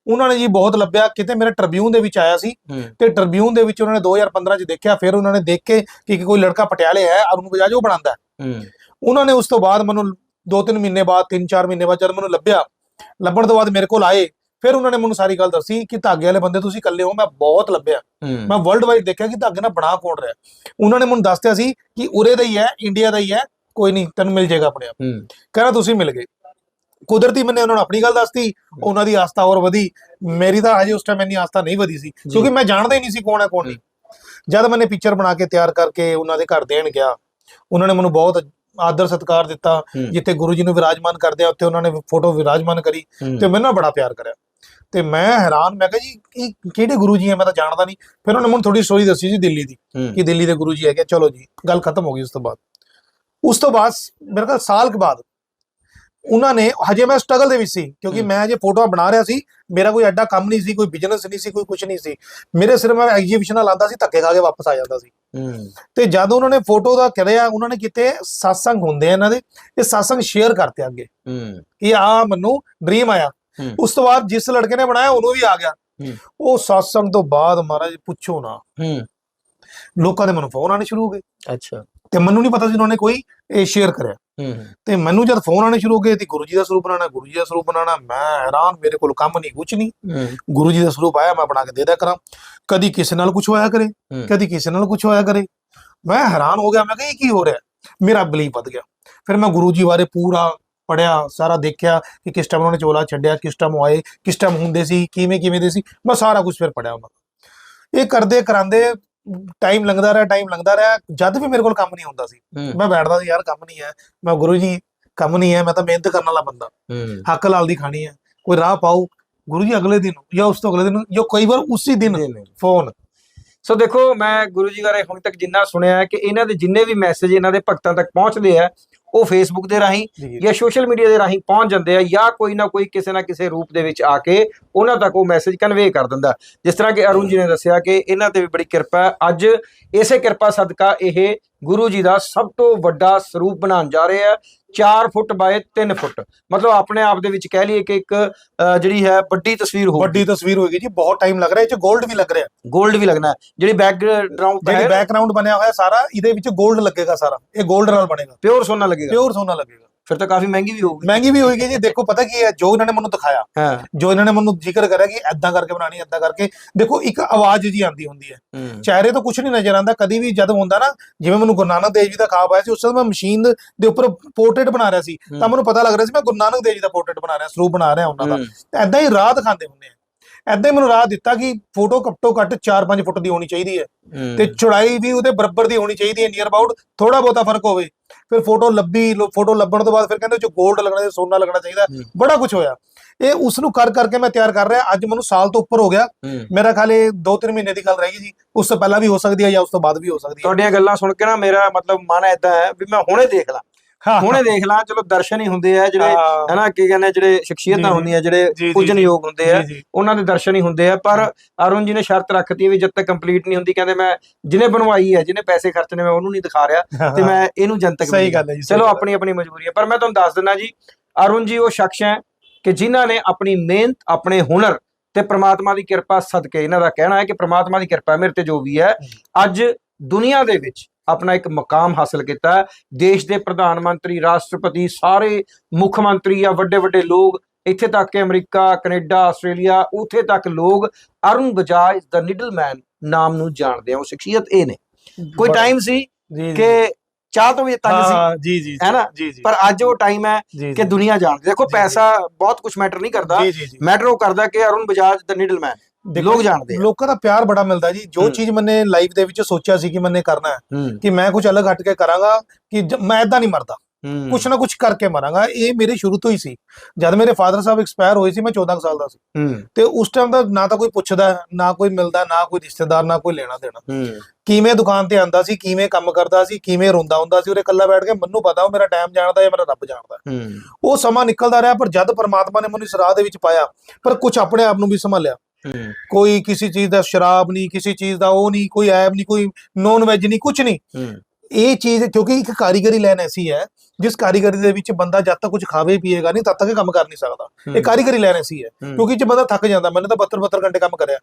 B: ਉਹਨਾਂ ਨੇ ਜੀ ਬਹੁਤ ਲੱਭਿਆ। ਕਿਤੇ ਮੇਰਾ ਟ੍ਰਿਬਿਊਨ ਦੇ ਵਿੱਚ ਆਇਆ ਸੀ। ਤੇ ਟ੍ਰਿਬਿਊਨ ਦੇ ਵਿੱਚ ਉਹਨਾਂ ਨੇ 2015 ਚ ਦੇਖਿਆ ਫਿਰ ਉਹਨਾਂ ਨੇ ਦੇਖ ਕੇ ਕਿ ਕੋਈ ਲੜਕਾ ਪਟਿਆਲੇ ਹੈ ਅਰੁਣ ਬਜਾਜ ਉਹ ਬਣਾਉਂਦਾ। ਉਹਨਾਂ ਨੇ ਉਸ ਤੋਂ ਬਾਅਦ ਮੈਨੂੰ 2-3 ਮਹੀਨੇ ਬਾਅਦ 3-4 ਮਹੀਨੇ ਬਾਅਦ ਜਦ ਮੈਨੂੰ ਲੱਭਿਆ ਲੱਭਣ ਤੋਂ ਬਾਅਦ ਮੇਰੇ ਕੋਲ ਆਏ। ਫਿਰ ਉਹਨਾਂ ਨੇ ਮੈਨੂੰ ਸਾਰੀ ਗੱਲ ਦੱਸੀ ਕਿ ਧਾਗੇ ਵਾਲੇ ਬੰਦੇ ਤੁਸੀਂ ਇਕੱਲੇ ਹੋ ਮੈਂ ਬਹੁਤ ਲੱਭਿਆ। ਮੈਂ ਵਰਲਡ ਵਾਈਡ ਦੇਖਿਆ ਕਿ ਧਾਗੇ ਨਾਲ ਬਣਾ ਕੌਣ ਰਿਹਾ। ਉਹਨਾਂ ਨੇ ਮੈਨੂੰ ਦੱਸਿਆ ਸੀ ਕਿ ਉਰੇ ਦਾ ਹੀ ਹੈ ਇੰਡੀਆ ਦਾ ਹੀ ਹੈ ਕੋਈ ਨਹੀਂ ਤੈਨੂੰ ਮਿਲ ਜਾਏਗਾ ਆਪਣੇ ਆਪ। ਕਹਿੰਦਾ ਤੁਸੀਂ ਮਿਲ ਗਏ। ਕੁਦਰਤੀ ਮੈਨੇ ਉਹਨਾਂ ਨੂੰ ਆਪਣੀ ਗੱਲ ਦੱਸਤੀ ਉਹਨਾਂ ਦੀ ਆਸਥਾ ਹੋਰ ਵਧੀ। ਮੇਰੀ ਤਾਂ ਹਜੇ ਉਸ ਟਾਈਮ ਇੰਨੀ ਆਸਥਾ ਨਹੀਂ ਵਧੀ ਸੀ ਕਿਉਂਕਿ ਮੈਂ ਜਾਣਦਾ ਹੀ ਨਹੀਂ ਸੀ ਕੌਣ ਹੈ ਕੌਣ ਨਹੀਂ। ਜਦ ਮੈਨੇ ਪਿਕਚਰ ਬਣਾ ਕੇ ਤਿਆਰ ਕਰਕੇ ਉਹਨਾਂ ਦੇ ਘਰ ਦੇਣ ਗਿਆ ਉਹਨਾਂ ਨੇ ਮੈਨੂੰ ਬਹੁਤ ਆਦਰ ਸਤਿਕਾਰ ਦਿੱਤਾ। ਜਿੱਥੇ ਗੁਰੂ ਜੀ ਨੂੰ ਵਿਰਾਜਮਾਨ ਕਰਦੇ ਆ ਉੱਥੇ ਉਹਨਾਂ ਨੇ ਫੋਟੋ ਵਿਰਾਜਮਾਨ ਕਰੀ ਤੇ ਮੈਨੂੰ ਬੜਾ ਪਿਆਰ ਕਰਿਆ। ਤੇ ਮੈਂ ਹੈਰਾਨ ਮੈਂ ਕਿਹਾ ਜੀ ਇਹ ਕਿਹੜੇ ਗੁਰੂ ਜੀ ਹੈ ਮੈਂ ਤਾਂ ਜਾਣਦਾ ਨਹੀਂ। ਫਿਰ ਉਹਨੇ ਮੈਨੂੰ ਥੋੜੀ ਸਟੋਰੀ ਦੱਸੀ ਜੀ ਦਿੱਲੀ ਦੀ ਕਿ ਦਿੱਲੀ ਦੇ ਗੁਰੂ ਜੀ ਹੈਗੇ ਚਲੋ ਜੀ ਗੱਲ ਖਤਮ ਹੋ ਗਈ ਉਸ ਤੋਂ ਬਾਅਦ। ਉਸ ਤੋਂ ਬਾਅਦ ਮੇਰੇ ਖਿਆਲ ਸਾਲ ਕੁ ਬਾਅਦ ਉਹਨਾਂ ਨੇ ਹਜੇ ਮੈਂ ਸਟਰਗਲ ਦੇ ਵਿੱਚ ਸੀ ਕਿਉਂਕਿ। ਮੈਂ ਜੇ ਫੋਟੋਆਂ ਬਣਾ ਰਿਹਾ ਸੀ ਮੇਰਾ ਕੋਈ ਐਡਾ ਕੰਮ ਨਹੀਂ ਸੀ ਕੋਈ ਬਿਜ਼ਨਸ ਨਹੀਂ ਸੀ ਕੋਈ ਕੁਝ ਨਹੀਂ ਸੀ। ਮੇਰੇ ਸਿਰ ਮੈਂ ਐਗਜੀਬਿਸ਼ਨਾਂ ਲਾਉਂਦਾ ਸੀ ਧੱਕੇ ਖਾ ਕੇ ਵਾਪਸ ਆ ਜਾਂਦਾ ਸੀ। ਤੇ ਜਦ ਉਹਨਾਂ ਨੇ ਫੋਟੋ ਦਾ ਕਰਿਆ ਉਹਨਾਂ ਨੇ ਕਿਤੇ satsang ਹੁੰਦੇ ਆ ਇਹਨਾਂ ਦੇ ਇਹ satsang ਸ਼ੇਅਰ ਕਰਤੇ ਅੱਗੇ।
A: ਹੂੰ।
B: ਕਿ ਆ ਮੈਨੂੰ ਡ੍ਰੀਮ ਆਇਆ। ਉਸ ਤੋਂ ਬਾਅਦ ਜਿਸ ਲੜਕੇ ਨੇ ਬਣਾਇਆ ਉਹਨੂੰ ਵੀ ਆ ਗਿਆ। ਉਹ satsang ਤੋਂ ਬਾਅਦ ਮਹਾਰਾਜ ਪੁੱਛੋ ਨਾ। ਲੋਕਾਂ ਦੇ ਮੈਨੂੰ ਫੋਨ ਆਣੇ ਸ਼ੁਰੂ ਹੋ ਗਏ।
A: ਅੱਛਾ।
B: ਤੇ ਮੈਨੂੰ ਨਹੀਂ ਪਤਾ ਸੀ ਉਹਨਾਂ ਨੇ ਕੋਈ ਇਹ ਸ਼ੇਅਰ ਕਰਿਆ। ਤੇ ਮੈਨੂੰ ਜਦ ਫੋਨ ਆਣੇ ਸ਼ੁਰੂ ਹੋ ਗਏ ਤੇ ਗੁਰੂ ਜੀ ਦਾ ਸਰੂਪ ਬਣਾਉਣਾ ਗੁਰੂ ਜੀ ਦਾ ਸਰੂਪ ਬਣਾਉਣਾ ਮੈਂ ਹੈਰਾਨ ਮੇਰੇ ਕੋਲ ਕੰਮ ਨਹੀਂ ਕੁਝ ਨਹੀਂ। ਗੁਰੂ ਜੀ ਦਾ ਸਰੂਪ ਆਇਆ ਮੈਂ ਬਣਾ ਕੇ ਦੇ ਦਿਆ ਕਰਾਂ। ਕਦੀ ਕਿਸੇ ਨਾਲ ਕੁਝ ਹੋਇਆ ਕਰੇ। ਕਦੀ ਕਿਸੇ ਨਾਲ ਕੁਝ ਹੋਇਆ ਕਰੇ। ਮੈਂ ਹੈਰਾਨ ਹੋ ਗਿਆ ਮੈਂ ਕਿਹਾ ਇਹ ਕੀ ਹੋ ਰਿਹਾ? ਮੇਰਾ ਬਲੀਫ ਵੱਧ ਗਿਆ। ਫਿਰ ਮੈਂ ਗੁਰੂ ਜੀ ਬਾਰੇ ਪੂਰਾ ਪੜਿਆ ਸਾਰਾ ਦੇਖਿਆ ਕਿ ਕਿਸ ਟਾਈਮ ਉਹਨਾਂ ਨੇ ਚੋਲਾ ਛੱਡਿਆ ਕਿਸ ਟਾਈਮ ਆਏ ਕਿਸ ਟਾਈਮ ਹੁੰਦੇ ਸੀ ਕਿਵੇਂ ਕਿਵੇਂ ਦੇ ਸੀ ਮੈਂ ਸਾਰਾ ਕੁਝ ਫਿਰ ਪੜਿਆ ਉਹਨਾਂ ਇਹ ਕਰਦੇ ਕਰਾਂਦੇ ਟਾਈਮ ਲੰਘਦਾ ਰਿਹਾ ਟਾਈਮ ਲੰਘਦਾ ਰਿਹਾ ਜਦ ਵੀ ਮੇਰੇ ਕੋਲ ਕੰਮ ਨਹੀਂ ਹੁੰਦਾ ਸੀ। ਮੈਂ ਬੈਠਦਾ ਸੀ ਯਾਰ ਕੰਮ ਨਹੀਂ ਹੈ ਮੈਂ ਗੁਰੂ ਜੀ ਕੰਮ ਨਹੀਂ ਹੈ ਮੈਂ ਤਾਂ ਮਿਹਨਤ ਕਰਨ ਵਾਲਾ ਬੰਦਾ। ਹੱਕ ਲਾਲ ਦੀ ਖਾਣੀ ਹੈ। ਕੋਈ ਰਾਹ ਪਾਓ ਗੁਰੂ ਜੀ ਅਗਲੇ ਦਿਨ ਜਾਂ ਉਸ ਤੋਂ ਅਗਲੇ ਦਿਨ ਜਾਂ ਕਈ ਵਾਰ ਉਸੇ ਦਿਨ ਫੋਨ
A: ਸੋ ਦੇਖੋ ਮੈਂ ਗੁਰੂ ਜੀ ਬਾਰੇ ਹੁਣ ਤੱਕ ਜਿੰਨਾ ਸੁਣਿਆ ਹੈ ਕਿ ਇਹਨਾਂ ਦੇ ਜਿੰਨੇ ਵੀ ਮੈਸੇਜ ਇਹਨਾਂ ਦੇ ਭਗਤਾਂ ਤੱਕ ਪਹੁੰਚਦੇ ਆ ਉਹ ਫੇਸਬੁੱਕ ਦੇ ਰਾਹੀਂ
B: ਜੀ
A: ਸੋਸ਼ਲ ਮੀਡੀਆ ਦੇ ਰਾਹੀਂ ਪਹੁੰਚ ਜਾਂਦੇ ਆ ਜਾਂ ਕੋਈ ਨਾ ਕੋਈ ਕਿਸੇ ਨਾ ਕਿਸੇ ਰੂਪ ਦੇ ਵਿੱਚ ਆ ਕੇ ਉਹਨਾਂ ਤੱਕ ਉਹ ਮੈਸੇਜ ਕਨਵੇ ਕਰ ਦਿੰਦਾ। ਜਿਸ ਤਰ੍ਹਾਂ ਕਿ ਅਰੁਣ ਜੀ ਨੇ ਦੱਸਿਆ ਕਿ ਇਹਨਾਂ ਤੇ ਵੀ ਬੜੀ ਕਿਰਪਾ ਹੈ। ਅੱਜ ਇਸੇ ਕਿਰਪਾ ਸਦਕਾ ਇਹ ਗੁਰੂ ਜੀ ਦਾ ਸਭ ਤੋਂ ਵੱਡਾ ਸਰੂਪ ਬਣਾਉਣ ਜਾ ਰਹੇ ਆ। 4 ਫੁੱਟ ਬਾਏ 3 ਫੁੱਟ। ਮਤਲਬ ਆਪਣੇ ਆਪ ਦੇ ਵਿੱਚ ਕਹਿ ਲਈਏ ਕਿ ਇੱਕ ਜਿਹੜੀ ਹੈ ਵੱਡੀ ਤਸਵੀਰ ਹੋ
B: ਵੱਡੀ ਤਸਵੀਰ ਹੋਏਗੀ ਜੀ ਬਹੁਤ ਟਾਈਮ ਲੱਗ ਰਿਹਾ ਇਹ ਚ ਗੋਲਡ ਵੀ ਲੱਗ ਰਿਹਾ।
A: ਗੋਲਡ ਵੀ ਲੱਗਣਾ ਜਿਹੜੀ ਬੈਕਗ੍ਰਾਉਂਡ
B: ਜਿਹੜੀ ਬੈਕਗ੍ਰਾਉਂਡ ਬਣਿਆ ਹੋਇਆ ਸਾਰਾ ਇਹਦੇ ਵਿੱਚ ਗੋਲਡ ਲੱਗੇਗਾ ਸਾਰਾ। ਇਹ ਗੋਲਡ ਨਾਲ ਬਣੇਗਾ।
A: ਪਿਓਰ ਸੋਨਾ ਲੱਗੇਗਾ।
B: ਪਿਓਰ ਸੋਨਾ ਲੱਗੇਗਾ।
A: ਫਿਰ ਤਾਂ ਕਾਫੀ ਮਹਿੰਗੀ ਵੀ ਹੋਊਗੀ।
B: ਮਹਿੰਗੀ ਵੀ ਹੋਏਗੀ ਜੀ। ਦੇਖੋ ਪਤਾ ਕੀ ਹੈ? ਜੋ ਇਹਨਾਂ ਨੇ ਮੈਨੂੰ ਦਿਖਾਇਆ
A: ਹਾਂ।
B: ਜੋ ਇਹਨਾਂ ਨੇ ਮੈਨੂੰ ਜ਼ਿਕਰ ਕਰਿਆ ਕਿ ਐਦਾਂ ਕਰਕੇ ਬਣਾਣੀ ਐਦਾਂ ਕਰਕੇ ਦੇਖੋ ਇੱਕ ਆਵਾਜ਼ ਜੀ ਆਂਦੀ ਹੁੰਦੀ ਹੈ। ਚਿਹਰੇ ਤੋਂ ਕੁਝ ਨਹੀਂ ਨਜ਼ਰ ਆਉਂਦਾ। ਕਦੀ ਵੀ ਜਦ ਹੁੰਦਾ ਨਾ ਜਿਵੇਂ ਮੈਨੂੰ ਗੁਰੂ ਨਾਨਕ ਦੇਵ ਜੀ ਦਾ ਖਾਬ ਆਇਆ ਸੀ ਉਸ ਸਮੇਂ ਮੈਂ ਮਸ਼ੀਨ ਦੇ ਉੱਪਰ ਪੋਰਟਰੇਟ ਬਣਾ ਰਿਹਾ ਸੀ। ਤਾਂ ਮੈਨੂੰ ਪਤਾ ਲੱਗ ਰਿਹਾ ਸੀ ਮੈਂ ਗੁਰੂ ਨਾਨਕ ਦੇਵ ਜੀ ਦਾ ਪੋਰਟਰੇਟ ਬਣਾ ਰਿਹਾ ਸਰੂਪ ਬਣਾ ਰਿਹਾ ਉਹਨਾਂ ਦਾ। ਐਦਾਂ ਹੀ ਰਾਹ ਦਿਖਾਉਂਦੇ ਹੁੰਦੇ ਆ। ਐਦਾਂ ਹੀ ਮੈਨੂੰ ਰਾਹ ਦਿੱਤਾ ਕਿ ਫੋਟੋ ਘੱਟੋ ਘੱਟ 4-5 ਫੁੱਟ ਦੀ ਹੋਣੀ ਚਾਹੀਦੀ ਹੈ। ਤੇ ਚੌੜਾਈ ਵੀ ਉਹਦੇ ਬਰਾਬਰ ਦੀ ਹੋਣੀ ਚਾਹੀਦੀ ਹੈ ਨੀਅਰ ਅਬਾਊਟ ਥੋੜਾ ਬਹੁਤਾ ਫ਼ਰਕ ਹੋਵੇ। ਫਿਰ ਫੋਟੋ ਲੱਭੀ ਫੋਟੋ ਲੱਭਣ ਤੋਂ ਬਾਅਦ ਫਿਰ ਕਹਿੰਦੇ ਉਹ ਚ 골ਡ ਲੱਗਣਾ ਚਾਹੀਦਾ ਸੋਨਾ ਲੱਗਣਾ ਚਾਹੀਦਾ। ਬੜਾ ਕੁਝ ਹੋਇਆ। ਇਹ ਉਸ ਨੂੰ ਕਰ ਕਰਕੇ ਮੈਂ ਤਿਆਰ ਕਰ ਰਿਹਾ। ਅੱਜ ਮੈਨੂੰ ਸਾਲ ਤੋਂ ਉੱਪਰ ਹੋ ਗਿਆ। ਮੇਰਾ ਇਹ 2-3 ਮਹੀਨੇ ਦੀ ਗੱਲ ਰਹਿ ਗਈ ਜੀ ਉਸ ਤੋਂ ਪਹਿਲਾਂ ਵੀ ਹੋ ਸਕਦੀ ਹੈ ਜਾਂ ਉਸ ਤੋਂ ਬਾਅਦ ਵੀ ਹੋ ਸਕਦੀ ਹੈ।
A: ਤੁਹਾਡੀਆਂ ਗੱਲਾਂ ਸੁਣ ਕੇ ਨਾ ਮੇਰਾ ਮਤਲਬ ਮਨ ਐਦਾਂ ਹੈ ਵੀ ਮੈਂ ਹੁਣੇ ਦੇਖ ਲਾਂ। ਹੁਣੇ ਦੇਖ ਲਾਂ ਚਲੋ ਦਰਸ਼ਨ ਹੀ ਹੁੰਦੇ ਆ ਜਿਹੜੇ। ਹਨਾ ਕੀ ਕਹਿੰਦੇ ਜਿਹੜੇ ਸ਼ਖਸੀਅਤਾਂ। ਹੁੰਦੀਆਂ ਜਿਹੜੇ। ਪੂਜਨਯੋਗ ਹੁੰਦੇ ਆ ਉਹਨਾਂ ਦੇ ਦਰਸ਼ਨ ਹੀ ਹੁੰਦੇ ਆ ਪਰ ਅਰੁਣ ਜੀ ਨੇ ਸ਼ਰਤ ਰੱਖਤੀ ਵੀ ਜਦ ਤੱਕ ਕੰਪਲੀਟ ਨਹੀਂ ਹੁੰਦੀ ਕਹਿੰਦੇ ਮੈਂ ਜਿਹਨੇ ਬਣਵਾਈ ਹੈ ਜਿਹਨੇ ਪੈਸੇ ਖਰਚਨੇ ਮੈਂ ਉਹਨੂੰ ਨਹੀਂ ਦਿਖਾ ਰਿਹਾ ਤੇ ਮੈਂ ਇਹਨੂੰ ਜਨਤਕ
B: ਸਹੀ। ਗੱਲ ਹੈ ਜੀ
A: ਚਲੋ। ਆਪਣੀ ਆਪਣੀ ਮਜਬੂਰੀ ਹੈ ਪਰ ਮੈਂ ਤੁਹਾਨੂੰ ਦੱਸ ਦਿੰਦਾ ਜੀ ਅਰੁਣ ਜੀ ਉਹ ਸ਼ਖਸ ਹੈ ਕਿ ਜਿਨ੍ਹਾਂ ਨੇ ਆਪਣੀ ਮਿਹਨਤ ਆਪਣੇ ਹੁਨਰ ਤੇ ਪ੍ਰਮਾਤਮਾ ਦੀ ਕਿਰਪਾ ਸਦਕੇ ਇਹਨਾਂ ਦਾ ਕਹਿਣਾ ਹੈ ਕਿ ਪ੍ਰਮਾਤਮਾ ਦੀ ਕਿਰਪਾ ਮੇਰੇ ਤੇ ਜੋ ਵੀ ਹੈ ਅੱਜ ਦੁਨੀਆ ਦੇ ਵਿੱਚ ਆਪਣਾ ਇੱਕ ਮਕਾਮ ਹਾਸਲ ਕੀਤਾ ਦੇਸ਼ ਦੇ ਪ੍ਰਧਾਨ ਮੰਤਰੀ ਰਾਸ਼ਟਰਪਤੀ ਸਾਰੇ ਮੁੱਖ ਮੰਤਰੀ ਜਾਂ ਵੱਡੇ ਵੱਡੇ ਲੋਕ ਇੱਥੇ ਤੱਕ ਕਿ ਅਮਰੀਕਾ ਕੈਨੇਡਾ ਆਸਟ੍ਰੇਲੀਆ ਉੱਥੇ ਤੱਕ ਲੋਕ ਅਰੁਣ ਬਜਾਜ ਦਾ ਨਿਡਲਮੈਨ ਨਾਮ ਨੂੰ ਜਾਣਦੇ ਆ। ਉਹ ਸ਼ਖਸੀਅਤ ਇਹ ਨੇ। ਕੋਈ ਟਾਈਮ ਸੀ ਕਿ ਚਾਹ ਤੋਂ ਵੀ ਤੰਗ ਸੀ?
B: ਹਾਂ ਜੀ ਜੀ
A: ਹੈ ਨਾ? ਪਰ ਅੱਜ ਉਹ ਟਾਈਮ ਹੈ ਕਿ ਦੁਨੀਆ ਜਾਣਦੀ ਦੇਖੋ ਪੈਸਾ ਬਹੁਤ ਕੁਝ ਮੈਟਰ ਨਹੀਂ ਕਰਦਾ। ਮੈਟਰ ਉਹ ਕਰਦਾ ਕਿ ਅਰੁਣ ਬਜਾਜ ਦਾ ਨਿਡਲਮੈਨ। ਲੋਕ ਜਾਣਦੇ ਆ।
B: ਲੋਕਾਂ ਦਾ ਪਿਆਰ ਬੜਾ ਮਿਲਦਾ ਜੀ। ਜੋ। ਚੀਜ਼ ਮੈਨੇ ਲਾਈਫ ਦੇ ਵਿੱਚ ਸੋਚਿਆ ਸੀ ਕਿ ਮੈਨੇ ਕਰਨਾ ਹੈ ਕਿ ਮੈਂ ਕੁਝ ਅਲੱਗ ਹਟ ਕੇ ਕਰਾਂਗਾ ਕਿ ਮੈਂ ਇਦਾਂ ਨਹੀਂ ਮਰਦਾ। ਕੁਛ ਨਾ ਕੁਛ ਕਰਕੇ ਮਰਾਂਗਾ। ਇਹ ਮੇਰੇ ਸ਼ੁਰੂ ਤੋਂ ਹੀ ਸੀ। ਜਦ ਮੇਰੇ ਫਾਦਰ ਸਾਹਿਬ ਐਕਸਪਾਇਰ ਹੋਏ ਸੀ ਮੈਂ 14 ਕੁ ਸਾਲ ਦਾ ਸੀ। ਤੇ ਉਸ ਟਾਈਮ ਦਾ ਨਾ ਤਾਂ ਕੋਈ ਪੁੱਛਦਾ ਨਾ ਕੋਈ ਮਿਲਦਾ ਨਾ ਕੋਈ ਰਿਸ਼ਤੇਦਾਰ ਨਾ ਕੋਈ ਲੈਣਾ ਦੇਣਾ। ਕਿਵੇਂ ਦੁਕਾਨ ਤੇ ਆਂਦਾ ਸੀ ਕਿਵੇਂ ਕੰਮ ਕਰਦਾ ਸੀ ਕਿਵੇਂ ਰੋਂਦਾ ਹੁੰਦਾ ਸੀ ਉਹਦੇ ਇਕੱਲਾ ਬੈਠ ਕੇ ਮੈਨੂੰ ਪਤਾ ਉਹ ਮੇਰਾ ਟਾਈਮ ਜਾਣਦਾ ਜਾਂ ਮੇਰਾ ਰੱਬ ਜਾਣਦਾ। ਉਹ ਸਮਾਂ ਨਿਕਲਦਾ ਰਿਹਾ ਪਰ ਜਦ ਪਰਮਾਤਮਾ ਨੇ ਮੈਨੂੰ ਇਸ ਰਾਹ ਦੇ ਵਿੱਚ ਪਾਇਆ ਪਰ ਕੁਝ ਆਪਣੇ ਆਪ ਨੂੰ ਵੀ ਸੰਭਾਲਿਆ। ਕੋਈ ਕਿਸੇ ਚੀਜ਼ ਦਾ ਸ਼ਰਾਬ ਨਹੀਂ ਕਿਸੇ ਚੀਜ਼ ਦਾ ਉਹ ਨਹੀਂ ਕੋਈ ਐਬ ਨਹੀਂ ਕੋਈ ਨੌਨ ਵੈਜ ਨਹੀਂ ਕੁਝ ਨਹੀਂ। ਇਹ ਚੀਜ਼ ਕਿਉਂਕਿ ਇੱਕ ਕਾਰੀਗਰੀ ਲਾਈਨ ਐਸੀ ਹੈ ਜਿਸ ਕਾਰੀਗਰੀ ਦੇ ਵਿੱਚ ਬੰਦਾ ਜਦ ਤੱਕ ਕੁਝ ਖਾਵੇ ਪੀਏਗਾ ਨਹੀਂ ਤਦ ਤੱਕ ਕੰਮ ਕਰ ਨਹੀਂ ਸਕਦਾ। ਇਹ ਕਾਰੀਗਰੀ ਲਾਈਨ ਐਸੀ ਹੈ। ਕਿਉਂਕਿ ਜੇ ਬੰਦਾ ਥੱਕ ਜਾਂਦਾ ਮੈंने ਤਾਂ 72 72 ਘੰਟੇ ਕੰਮ ਕਰਿਆ।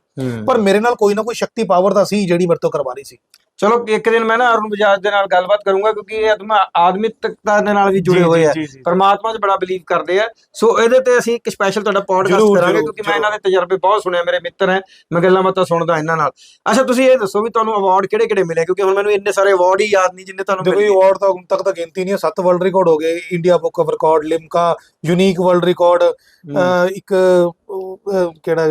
B: ਪਰ ਮੇਰੇ ਨਾਲ ਕੋਈ ਨਾ ਕੋਈ ਸ਼ਕਤੀ ਪਾਵਰ ਦਾ ਸੀ ਜਿਹੜੀ ਮੇਰੇ ਤੋਂ ਕਰਵਾ ਰਹੀ ਸੀ।
A: ਚਲੋ ਇੱਕ ਦਿਨ ਮੈਂ ਨਾ ਅਰੁਣ ਬਜਾਜ ਦੇ ਨਾਲ ਗੱਲਬਾਤ ਕਰੂੰਗਾ ਕਿਉਂਕਿ ਇਹ ਆਤਮਾ ਆਦਮਿਕਤਾ ਦੇ ਨਾਲ ਵੀ ਜੁੜੇ ਹੋਏ ਆ। ਪਰਮਾਤਮਾ 'ਚ ਬੜਾ ਬਲੀਵ ਕਰਦੇ ਆ। ਸੋ ਇਹਦੇ ਤੇ ਅਸੀਂ ਇੱਕ ਸਪੈਸ਼ਲ ਤੁਹਾਡਾ ਪੋਡਕਾਸਟ ਕਰਾਂਗੇ ਕਿਉਂਕਿ ਮੈਂ ਇਹਨਾਂ ਦੇ ਤਜਰਬੇ ਬਹੁਤ ਸੁਣੇ ਮੇਰੇ ਮਿੱਤਰ ਹੈ। ਮੈਂ ਗੱਲਾਂ ਬਾਤਾਂ ਸੁਣਦਾ ਇਹਨਾਂ ਨਾਲ। ਅੱਛਾ ਤੁਸੀਂ ਇਹ ਦੱਸੋ ਵੀ ਤੁਹਾਨੂੰ ਅਵਾਰਡ ਕਿਹੜੇ ਕਿਹੜੇ ਮਿਲੇ? ਕਿਉਂਕਿ ਹੁਣ ਮੈਨੂੰ ਇੰਨੇ ਸਾਰੇ ਅਵਾਰਡ ਹੀ ਯਾਦ ਨਹੀਂ ਜਿੰਨੇ ਤੁਹਾਨੂੰ ਮਿਲੇ।
B: ਇਹ ਅਵਾਰਡ ਤਾਂ ਹੁਣ ਤੱਕ ਤਾਂ ਗਿਣਤੀ ਨਹੀਂ ਹੈ। ਸੱਤ ਵਰਲਡ ਰਿਕਾਰਡ ਹੋ ਗਏ। India book of record Limca unique world record ਇੱਕ ਕਿਹੜਾ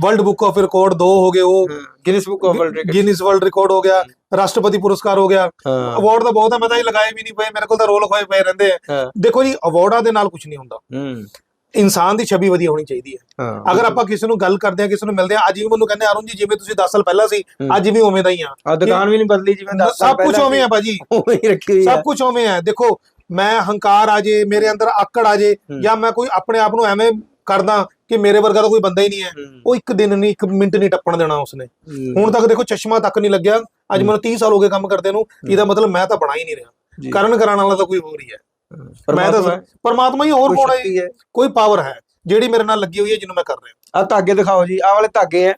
B: ਵਰਲਡ ਬੁੱਕ ਆਫ ਰਿਕਾਰਡ ਦੋ ਹੋ ਗਏ ਉਹ
A: Guinness book of world record
B: Guinness world record ਹੋ ਗਿਆ ਰਾਸ਼ਟਰਪਤੀ ਪੁਰਸਕਾਰ ਹੋ ਗਿਆ।
A: ਹਾਂ।
B: ਅਵਾਰਡ ਤਾਂ ਬਹੁਤ ਹੈ ਮੈਂ ਤਾਂ ਇਹ ਲਗਾਏ ਵੀ ਨਹੀਂ ਪਏ ਮੇਰੇ ਕੋਲ ਤਾਂ ਰੋਲ ਖੋਏ ਪਏ ਰਹਿੰਦੇ ਆ।
A: ਹਾਂ।
B: ਦੇਖੋ ਜੀ ਅਵਾਰਡਾਂ ਦੇ ਨਾਲ ਕੁਝ ਨਹੀਂ ਹੁੰਦਾ।
A: ਹੂੰ।
B: ਇਨਸਾਨ ਦੀ ਛਵੀ ਵਧੀਆ ਹੋਣੀ ਚਾਹੀਦੀ ਹੈ।
A: ਹਾਂ।
B: ਅਗਰ ਆਪਾਂ ਕਿਸੇ ਨੂੰ ਗੱਲ ਕਰਦੇ ਆ ਕਿਸੇ ਨੂੰ ਮਿਲਦੇ ਆ ਅੱਜ ਵੀ ਮੈਨੂੰ ਕਹਿੰਦੇ ਅਰੁਣ ਜੀ ਜਿਵੇਂ ਤੁਸੀਂ 10 ਸਾਲ ਪਹਿਲਾਂ ਸੀ
A: ਹੂੰ।
B: ਅੱਜ ਵੀ ਉਵੇਂ ਦਾ ਹੀ ਆ।
A: ਆ ਦੁਕਾਨ ਵੀ ਨਹੀਂ ਬਦਲੀ ਜਿਵੇਂ 10 ਸਾਲ
B: ਸਭ ਕੁਝ
A: ਪਹਿਲਾਂ
B: ਉਵੇਂ ਆ ਭਾਜੀ।
A: ਉਵੇਂ ਹੀ ਰੱਖੀ ਹੋਈ ਹੈ
B: ਸਭ ਕੁਝ ਉਵੇਂ ਹੈ ਦੇਖੋ ਮੈਂ ਹੰਕਾਰ ਆ ਜੇ ਮੇਰੇ ਅੰਦਰ ਆਕੜ ਆ ਜੇ
A: ਹੂੰ।
B: ਜਾਂ ਮੈਂ ਕੋਈ ਆਪਣੇ ਆਪ ਨੂੰ ਐਵੇਂ ਕਰਦਾ ਕਿ ਮੇਰੇ ਵਰਗਾ ਤਾਂ ਕੋਈ ਬੰਦਾ ਹੀ ਨਹੀਂ ਹੈ। ਉਹ ਇੱਕ ਦਿਨ ਨਹੀਂ ਇੱਕ ਮਿੰਟ ਨਹੀਂ ਟੱਪਣ ਦੇਣਾ ਉਸਨੇ। ਹੁਣ ਤੱਕ ਦੇਖੋ ਚਸ਼ਮਾ ਤੱਕ ਨਹੀਂ ਲੱਗਿਆ। ਅੱਜ ਮੈਨੂੰ 30 ਸਾਲ ਹੋ ਗਏ ਕੰਮ ਕਰਦੇ ਨੂੰ। ਇਹਦਾ ਮਤਲਬ ਮੈਂ ਤਾਂ ਬਣਾ ਹੀ ਨਹੀਂ ਰਿਹਾ। ਕਰਨ ਕਰਾਉਣ ਵਾਲਾ ਤਾਂ ਕੋਈ ਹੋਰ ਹੀ ਹੈ। ਮੈਂ ਤਾਂ ਪਰਮਾਤਮਾ ਹੀ ਹੋਰ ਕੋਣ ਹੈ। ਕੋਈ ਪਾਵਰ ਹੈ ਜਿਹੜੀ ਮੇਰੇ ਨਾਲ ਲੱਗੀ ਹੋਈ ਹੈ ਜਿਹਨੂੰ ਮੈਂ ਕਰ ਰਿਹਾ।
A: ਆ ਧਾਗੇ ਦਿਖਾਓ ਜੀ। ਆਹ ਵਾਲੇ ਧਾਗੇ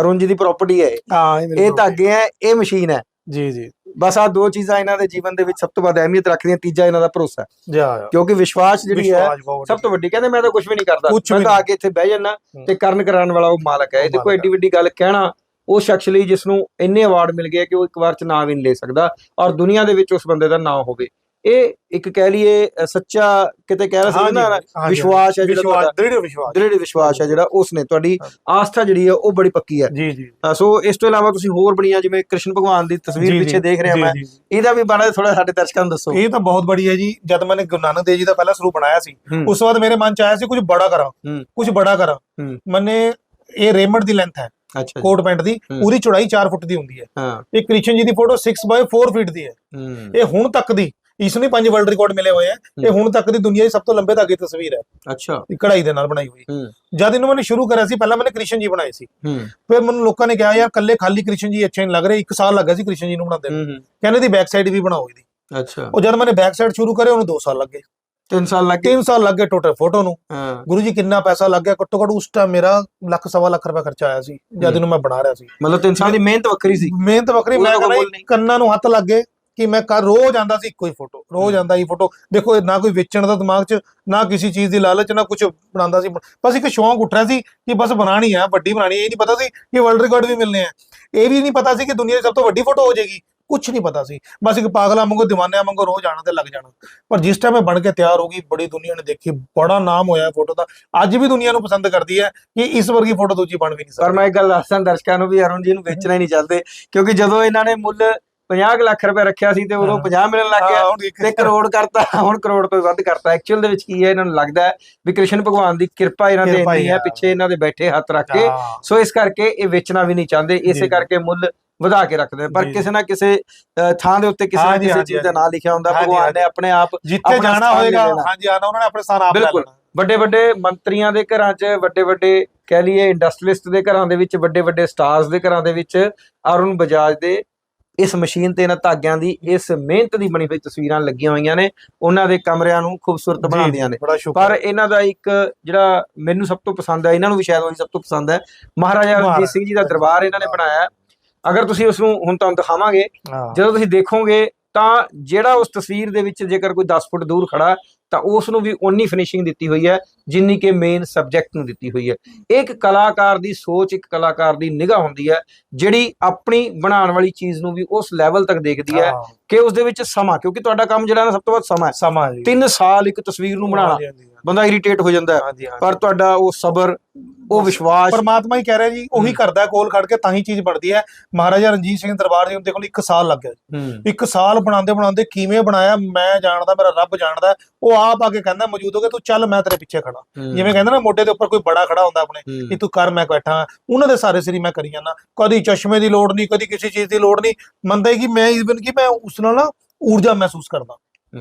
A: ਅਰੁਣ ਜੀ ਦੀ ਪ੍ਰਾਪਰਟੀ ਹੈ।
B: ਹਾਂ
A: ਇਹ ਧਾਗੇ ਹੈ ਇਹ ਮਸ਼ੀਨ ਹੈ।
B: ਜੀ ਜੀ
A: ਬਸ ਆ ਦੋ ਚੀਜ਼ਾਂ ਇਹਨਾਂ ਦੇ ਜੀਵਨ ਦੇ ਵਿੱਚ ਸਭ ਤੋਂ ਵੱਧ ਅਹਿਮੀਅਤ ਰੱਖਦੀਆਂ ਤੀਜਾ ਇਹਨਾਂ ਦਾ ਭਰੋਸਾ।
B: ਜਾ
A: ਕਿਉਂਕਿ ਵਿਸ਼ਵਾਸ ਜਿਹੜੀ ਹੈ ਸਭ ਤੋਂ ਵੱਡੀ ਕਹਿੰਦੇ ਮੈਂ ਤਾਂ ਕੁਝ ਵੀ ਨਹੀਂ ਕਰਦਾ ਮੈਂ ਤਾਂ ਆ। ਕੇ ਇੱਥੇ ਬਹਿ ਜਾਣਾ
B: ਹੂੰ।
A: ਤੇ ਕਰਨ ਕਰਾਉਣ ਵਾਲਾ ਉਹ ਮਾਲਕ ਹੈ ਕੋਈ
B: ਮਾਲਕ
A: ਐਡੀ ਵੱਡੀ ਗੱਲ ਕਹਿਣਾ ਉਹ ਸ਼ਖਸ ਲਈ ਜਿਸ ਨੂੰ ਇੰਨੇ ਅਵਾਰਡ ਮਿਲ ਗਏ ਕਿ ਉਹ ਇੱਕ ਵਾਰ ਚ ਨਾਂ ਵੀ ਨਹੀਂ ਲੈ ਸਕਦਾ ਔਰ ਦੁਨੀਆ ਦੇ ਵਿੱਚ ਉਸ ਬੰਦੇ ਦਾ ਨਾਂ ਹੋਵੇ ਇਹ ਇੱਕ ਕਹਿ ਲਈਏ ਸੱਚਾ ਕਿਤੇ ਕਹਿ ਰਹੇ ਸੀ ਨਾ ਵਿਸ਼ਵਾਸ ਹੈ ਜਿਹੜਾ
B: ਵਿਸ਼ਵਾਸ
A: ਤੁਹਾਡਾ
B: ਦ੍ਰਿੜ ਵਿਸ਼ਵਾਸ
A: ਦ੍ਰਿੜ ਵਿਸ਼ਵਾਸ ਹੈ ਜਿਹੜਾ ਉਸਨੇ ਤੁਹਾਡੀ
B: ਹਾਂ।
A: ਆਸਥਾ ਜਿਹੜੀ ਹੈ ਉਹ ਬੜੀ ਪੱਕੀ ਹੈ
B: ਜੀ ਜੀ
A: ਸੋ ਇਸ ਤੋਂ ਇਲਾਵਾ ਤੁਸੀਂ ਹੋਰ ਬਣੀਆਂ ਜਿਵੇਂ ਕ੍ਰਿਸ਼ਨ ਭਗਵਾਨ ਦੀ ਤਸਵੀਰ ਪਿੱਛੇ ਦੇਖ ਰਿਹਾ ਮੈਂ। ਇਹਦਾ ਵੀ ਬਾਰੇ ਥੋੜਾ ਸਾਡੇ ਦਰਸ਼ਕਾਂ ਨੂੰ ਦੱਸੋ
B: ਇਹ ਤਾਂ ਬਹੁਤ ਬੜੀ ਹੈ ਜੀ ਜਦ ਮੈंने ਗੁਰੂ ਨਾਨਕ ਦੇਵ ਜੀ ਦਾ ਪਹਿਲਾ ਸਰੂਪ ਬਣਾਇਆ ਸੀ। ਉਸ ਤੋਂ ਬਾਅਦ ਮੇਰੇ ਮਨ ਚ ਆਇਆ ਸੀ ਕੁਝ ਬੜਾ ਕਰਾਂ। ਕੁਝ ਬੜਾ ਕਰਾਂ। ਮੈंने ਇਹ ਰੇਮੰਡ ਦੀ ਲੈਂਥ ਹੈ
A: ਅੱਛਾ।
B: ਕੋਟ ਪੈਂਟ ਦੀ। ਉਹਦੀ ਚੌੜਾਈ 4 ਫੁੱਟ ਦੀ ਹੁੰਦੀ ਹੈ ਇਹ ਕ੍ਰਿਸ਼ਨ ਜੀ ਦੀ ਫੋਟੋ 6/4 ਫੀਟ ਦੀ ਹੈ
A: ਹੂੰ
B: ਇਹ ਹੁਣ ਤੱਕ ਦੀ ਇਸ ਨੂੰ ਪੰਜ ਵਰਲਡ ਰਿਕਾਰਡ ਮਿਲੇ ਹੋਏ ਆ। ਇਹ ਹੁਣ ਤੱਕ ਦੀ ਦੁਨੀਆ ਦੀ ਸਭ ਤੋਂ ਲੰਬੇ ਧਾਗੇ ਦੀ ਤਸਵੀਰ ਹੈ।
A: ਅੱਛਾ।
B: ਕਢਾਈ ਦੇ ਨਾਲ ਬਣਾਈ ਹੋਈ। ਜਦ ਇਹਨੂੰ ਮੈਨੇ ਸ਼ੁਰੂ ਕਰਿਆ ਸੀ ਪਹਿਲਾਂ ਮੈਨੇ ਕ੍ਰਿਸ਼ਨ ਜੀ ਬਣਾਏ ਸੀ। ਫਿਰ ਮੈਨੂੰ ਲੋਕਾਂ ਨੇ ਕਿਹਾ ਯਾਰ ਕੱਲੇ ਖਾਲੀ ਕ੍ਰਿਸ਼ਨ ਜੀ ਅੱਛੇ ਨਹੀਂ ਲੱਗ ਰਹੇ। ਇੱਕ ਸਾਲ ਲੱਗਾ ਸੀ ਕ੍ਰਿਸ਼ਨ ਜੀ ਨੂੰ ਬਣਾਉਂਦੇ ਕਹਿੰਦੇ ਦੀ ਬੈਕ ਸਾਈਡ ਵੀ ਬਣਾਓ ਇਹਦੀ।
A: ਅੱਛਾ।
B: ਉਹ ਜਦ ਮੈਨੇ ਬੈਕ ਸਾਈਡ ਸ਼ੁਰੂ ਕਰੇ ਉਹਨੂੰ 2 ਸਾਲ ਲੱਗੇ।
A: 3 ਸਾਲ ਲੱਗੇ
B: 3 ਸਾਲ ਲੱਗੇ ਟੋਟਲ ਫੋਟੋ ਨੂੰ। ਗੁਰੂ ਜੀ ਕਿੰਨਾ ਪੈਸਾ ਲੱਗ ਗਿਆ? ਘੱਟੋ ਘੱਟ ਉਸ ਟਾਈਮ ਮੇਰਾ ਲੱਖ ਸਵਾ ਲੱਖ ਰੁਪਏ ਖਰਚਾ ਆਇਆ ਸੀ। ਜਦ ਇਹਨੂੰ ਮੈਂ ਬਣਾ ਰਿਹਾ ਸੀ।
A: ਮਤਲਬ 3 ਸਾਲ? ਦੀ ਮਿਹਨਤ ਵੱਖਰੀ ਸੀ।
B: ਮਿਹਨਤ ਵੱਖਰੀ ਮੈਂ ਕਹਿੰਦਾ ਕੰਨਾਂ ਨੂੰ ਹੱਥ ਲੱਗੇ ਕਿ ਮੈਂ ਕਰ ਰੋਜ਼ ਆਂਦਾ ਸੀ ਇੱਕੋ ਹੀ ਫੋਟੋ ਰੋਜ਼ ਆਂਦਾ ਹੀ ਫੋਟੋ ਦੇਖੋ ਨਾ ਕੋਈ ਵੇਚਣ ਦਾ ਦਿਮਾਗ 'ਚ ਨਾ ਕਿਸੇ ਚੀਜ਼ ਦੀ ਲਾਲਚ ਨਾ ਕੁਝ ਬਣਾਉਂਦਾ ਸੀ। ਬਸ ਇੱਕ ਸ਼ੌਂਕ ਉੱਠ ਰਿਹਾ ਸੀ ਕਿ ਬਸ ਬਣਾਣੀ ਹੈ ਵੱਡੀ ਬਣਾਣੀ ਇਹ ਨਹੀਂ ਪਤਾ ਸੀ ਕਿ ਵਰਲਡ ਰਿਕਾਰਡ ਵੀ ਮਿਲਨੇ ਆ। ਇਹ ਵੀ ਨਹੀਂ ਪਤਾ ਸੀ ਕਿ ਦੁਨੀਆ ਦੀ ਸਭ ਤੋਂ ਵੱਡੀ ਫੋਟੋ ਹੋ ਜਾਏਗੀ। ਕੁਝ ਨਹੀਂ ਪਤਾ ਸੀ। ਬਸ ਇੱਕ ਪਾਗਲਾ ਵਾਂਗੂ دیਵਾਨਿਆਂ ਵਾਂਗੂ ਰੋਜ਼ ਆਣਾ ਤੇ ਲੱਗ ਜਾਣਾ। ਪਰ ਜਿਸ ਟਾਈਮ ਇਹ ਬਣ ਕੇ ਤਿਆਰ ਹੋ ਗਈ ਬੜੀ ਦੁਨੀਆ ਨੇ ਦੇਖੀ ਬੜਾ ਨਾਮ ਹੋਇਆ ਫੋਟੋ ਦਾ। ਅੱਜ ਵੀ ਦੁਨੀਆ ਨੂੰ ਪਸੰਦ ਕਰਦੀ ਹੈ ਕਿ ਇਸ ਵਰਗੀ ਫੋਟੋ ਦੂਜੀ ਬਣ ਵੀ ਨਹੀਂ
A: ਪਰ
B: ਸਕਦੀ।
A: ਮੈਂ ਇੱਕ ਗੱਲ ਦੱਸਦਾ ਦਰਸ਼ਕਾਂ ਨੂੰ ਵੀ ਅਰੁਣ ਜੀ ਨੂੰ ਵੇਚਣਾ ਹੀ ਨਹੀਂ ਚਾਹਦੇ। ਕਿਉਂਕਿ ਜਦੋਂ ਇਹਨਾਂ ਨੇ ਮੁੱਲ 50 ਕੁ ਲੱਖ ਰੁਪਏ ਰੱਖਿਆ ਸੀ ਤੇ ਉਦੋਂ
B: ਹਾਂ।
A: 50 ਮਿਲਣ ਲੱਗ ਗਿਆ ਤੇ ਕਰੋੜ ਕਰਤਾ ਹੁਣ ਕਰੋੜ ਤੋਂ ਵੱਧ ਕਰਤਾ ਐਕਚੁਅਲ ਦੇ ਵਿੱਚ ਕੀ ਹੈ ਇਹਨਾਂ ਨੂੰ ਲੱਗਦਾ ਹੈ ਵੀ ਕ੍ਰਿਸ਼ਨ ਭਗਵਾਨ ਦੀ ਕਿਰਪਾ ਇਹਨਾਂ
B: ਹੀ
A: ਇੰਨੀ ਹੈ। ਪਿੱਛੇ ਇਹਨਾਂ ਦੇ ਬੈਠੇ ਹੱਥ ਰੱਖ ਕੇ। ਸੋ ਇਸ ਕਰਕੇ ਇਹ ਵੇਚਣਾ ਵੀ ਨਹੀਂ ਚਾਹੁੰਦੇ ਇਸੇ। ਕਰਕੇ ਮੁੱਲ ਵਧਾ ਕੇ ਰੱਖਦੇ। ਪਰ। ਕਿਸੇ ਨਾ ਕਿਸੇ ਥਾਂ ਦੇ ਉੱਤੇ ਕਿਸੇ ਨਾ ਕਿਸੇ ਚੀਜ਼ ਦਾ ਨਾਂ ਲਿਖਿਆ ਹੁੰਦਾ ਭਗਵਾਨ। ਨੇ ਆਪਣੇ ਆਪ
B: ਜਿੱਥੇ ਜਾਣਾ ਹੋਏਗਾ। ਹਾਂਜੀ ਆਣਾ ਉਹਨਾਂ ਨੇ ਆਪਣੇ ਸਥਾਨ ਆਪ ਲੈ
A: ਬਿਲਕੁਲ।
B: ਲੈਣਾ
A: ਵੱਡੇ ਵੱਡੇ ਮੰਤਰੀਆਂ ਦੇ ਘਰਾਂ 'ਚ ਵੱਡੇ ਵੱਡੇ ਕਹਿ ਲਈਏ ਇੰਡਸਟਰੀਲਿਸਟ ਦੇ ਘਰਾਂ ਦੇ ਵਿੱਚ ਵੱਡੇ ਵੱਡੇ ਸਟਾਰਸ ਦੇ ਘਰਾਂ ਦੇ ਵਿੱਚ ਅਰੁਣ ਬਜਾਜ ਦੇ ਇਸ ਮਸ਼ੀਨ ਤੇ ਇਹਨਾਂ ਧਾਗਿਆਂ ਦੀ ਇਸ ਮਿਹਨਤ ਦੀ ਬਣੀ ਹੋਈ ਤਸਵੀਰਾਂ ਲੱਗੀਆਂ ਹੋਈਆਂ ਨੇ ਉਹਨਾਂ ਦੇ ਕਮਰਿਆਂ ਨੂੰ ਖੂਬਸੂਰਤ ਬਣਾਉਂਦੀਆਂ ਨੇ। ਪਰ ਇਹਨਾਂ ਦਾ ਇੱਕ ਜਿਹੜਾ ਮੈਨੂੰ ਸਭ ਤੋਂ ਪਸੰਦ ਹੈ ਇਹਨਾਂ ਨੂੰ ਵੀ ਸ਼ਾਇਦ ਉਹੀ ਸਭ ਤੋਂ ਪਸੰਦ ਹੈ ਮਹਾਰਾਜਾ ਰਣਜੀਤ ਸਿੰਘ ਜੀ ਦਾ ਦਰਬਾਰ ਇਹਨਾਂ ਨੇ ਬਣਾਇਆ। ਅਗਰ ਤੁਸੀਂ ਉਸ ਨੂੰ ਹੁਣ ਤੁਹਾਨੂੰ ਦਿਖਾਵਾਂਗੇ ਜਦੋਂ ਤੁਸੀਂ ਦੇਖੋਗੇ ਤਾਂ ਜਿਹੜਾ ਉਸ ਤਸਵੀਰ ਦੇ ਵਿੱਚ ਜੇਕਰ ਕੋਈ 10 ਫੁੱਟ ਦੂਰ ਖੜਾ ਤਾਂ ਉਸ ਨੂੰ ਵੀ ਓਨੀ ਫਿਨਿਸ਼ਿੰਗ ਦਿੱਤੀ ਹੋਈ ਹੈ, ਜਿੰਨੀ ਕਿ ਮੇਨ ਸਬਜੈਕਟ ਨੂੰ ਦਿੱਤੀ ਹੋਈ ਹੈ। ਇਹ ਇੱਕ ਕਲਾਕਾਰ ਦੀ ਸੋਚ, ਇੱਕ ਕਲਾਕਾਰ ਦੀ ਨਿਗਾਹ ਹੁੰਦੀ ਹੈ, ਜਿਹੜੀ ਆਪਣੀ ਬਣਾਉਣ ਵਾਲੀ ਚੀਜ਼ ਨੂੰ ਵੀ ਉਸ ਲੈਵਲ ਤੱਕ ਦੇਖਦੀ ਹੈ। ਕਿ ਉਸ ਦੇ ਵਿੱਚ ਸਮਾਂ ਕਿਉਂਕਿ ਤੁਹਾਡਾ ਕੰਮ ਜਿਹੜਾ ਨਾ ਸਭ ਤੋਂ ਵੱਧ ਸਮਾਂ ਹੈ।
B: ਸਮਾਂ ਜੀ।
A: 3 ਸਾਲ ਇੱਕ ਤਸਵੀਰ ਨੂੰ ਬਣਾਉਣਾ ਬੰਦਾ ਇਰੀਟੇਟ ਹੋ ਜਾਂਦਾ ਹੈ। ਪਰ ਤੁਹਾਡਾ ਉਹ ਸਬਰ ਉਹ ਵਿਸ਼ਵਾਸ
B: ਪਰਮਾਤਮਾ ਹੀ ਕਹਿ ਰਿਹਾ ਜੀ ਉਹੀ। ਕਰਦਾ ਕੋਲ ਖੜ ਕੇ ਤਾਂ ਹੀ ਚੀਜ਼ ਬਣਦੀ ਹੈ। ਮਹਾਰਾਜਾ ਰਣਜੀਤ ਸਿੰਘ ਦਰਬਾਰ ਜੀ ਨੂੰ ਦੇਖੋ ਇੱਕ ਸਾਲ ਲੱਗ ਗਿਆ
A: ਹੂੰ।
B: ਇੱਕ ਸਾਲ ਬਣਾਉਂਦੇ ਬਣਾਉਂਦੇ ਕਿਵੇਂ ਬਣਾਇਆ ਮੈਂ ਜਾਣਦਾ ਮੇਰਾ ਰੱਬ ਜਾਣਦਾ ਉਹ ਆਪ ਆ ਕੇ ਕਹਿੰਦਾ ਮੌਜੂਦ ਹੋ ਕੇ ਤੂੰ ਚੱਲ ਮੈਂ ਤੇਰੇ ਪਿੱਛੇ ਖੜਾ ਜਿਵੇਂ ਕਹਿੰਦੇ ਨਾ ਮੋਢੇ ਦੇ ਉੱਪਰ ਕੋਈ ਬੜਾ ਖੜਾ ਹੁੰਦਾ ਆਪਣੇ। ਕਿ ਤੂੰ ਕਰ ਮੈਂ ਬੈਠਾ। ਉਹਨਾਂ ਦੇ ਸਾਰੇ ਸਿਰੀ ਮੈਂ ਕਰੀ ਜਾਂਦਾ। ਕਦੀ ਚਸ਼ਮੇ ਦੀ ਲੋੜ ਨਹੀਂ ਕਦੀ ਕਿਸੇ ਚੀਜ਼ ਦੀ ਲੋੜ ਨਹੀਂ। ਮੰਨਦਾ ਕਿ ਮੈਂ ਇਵਨ ਕਿ ਮੈਂ ਉਸ ਨਾਲ ਨਾ ਊਰਜਾ ਮਹਿਸੂਸ ਕਰਦਾ।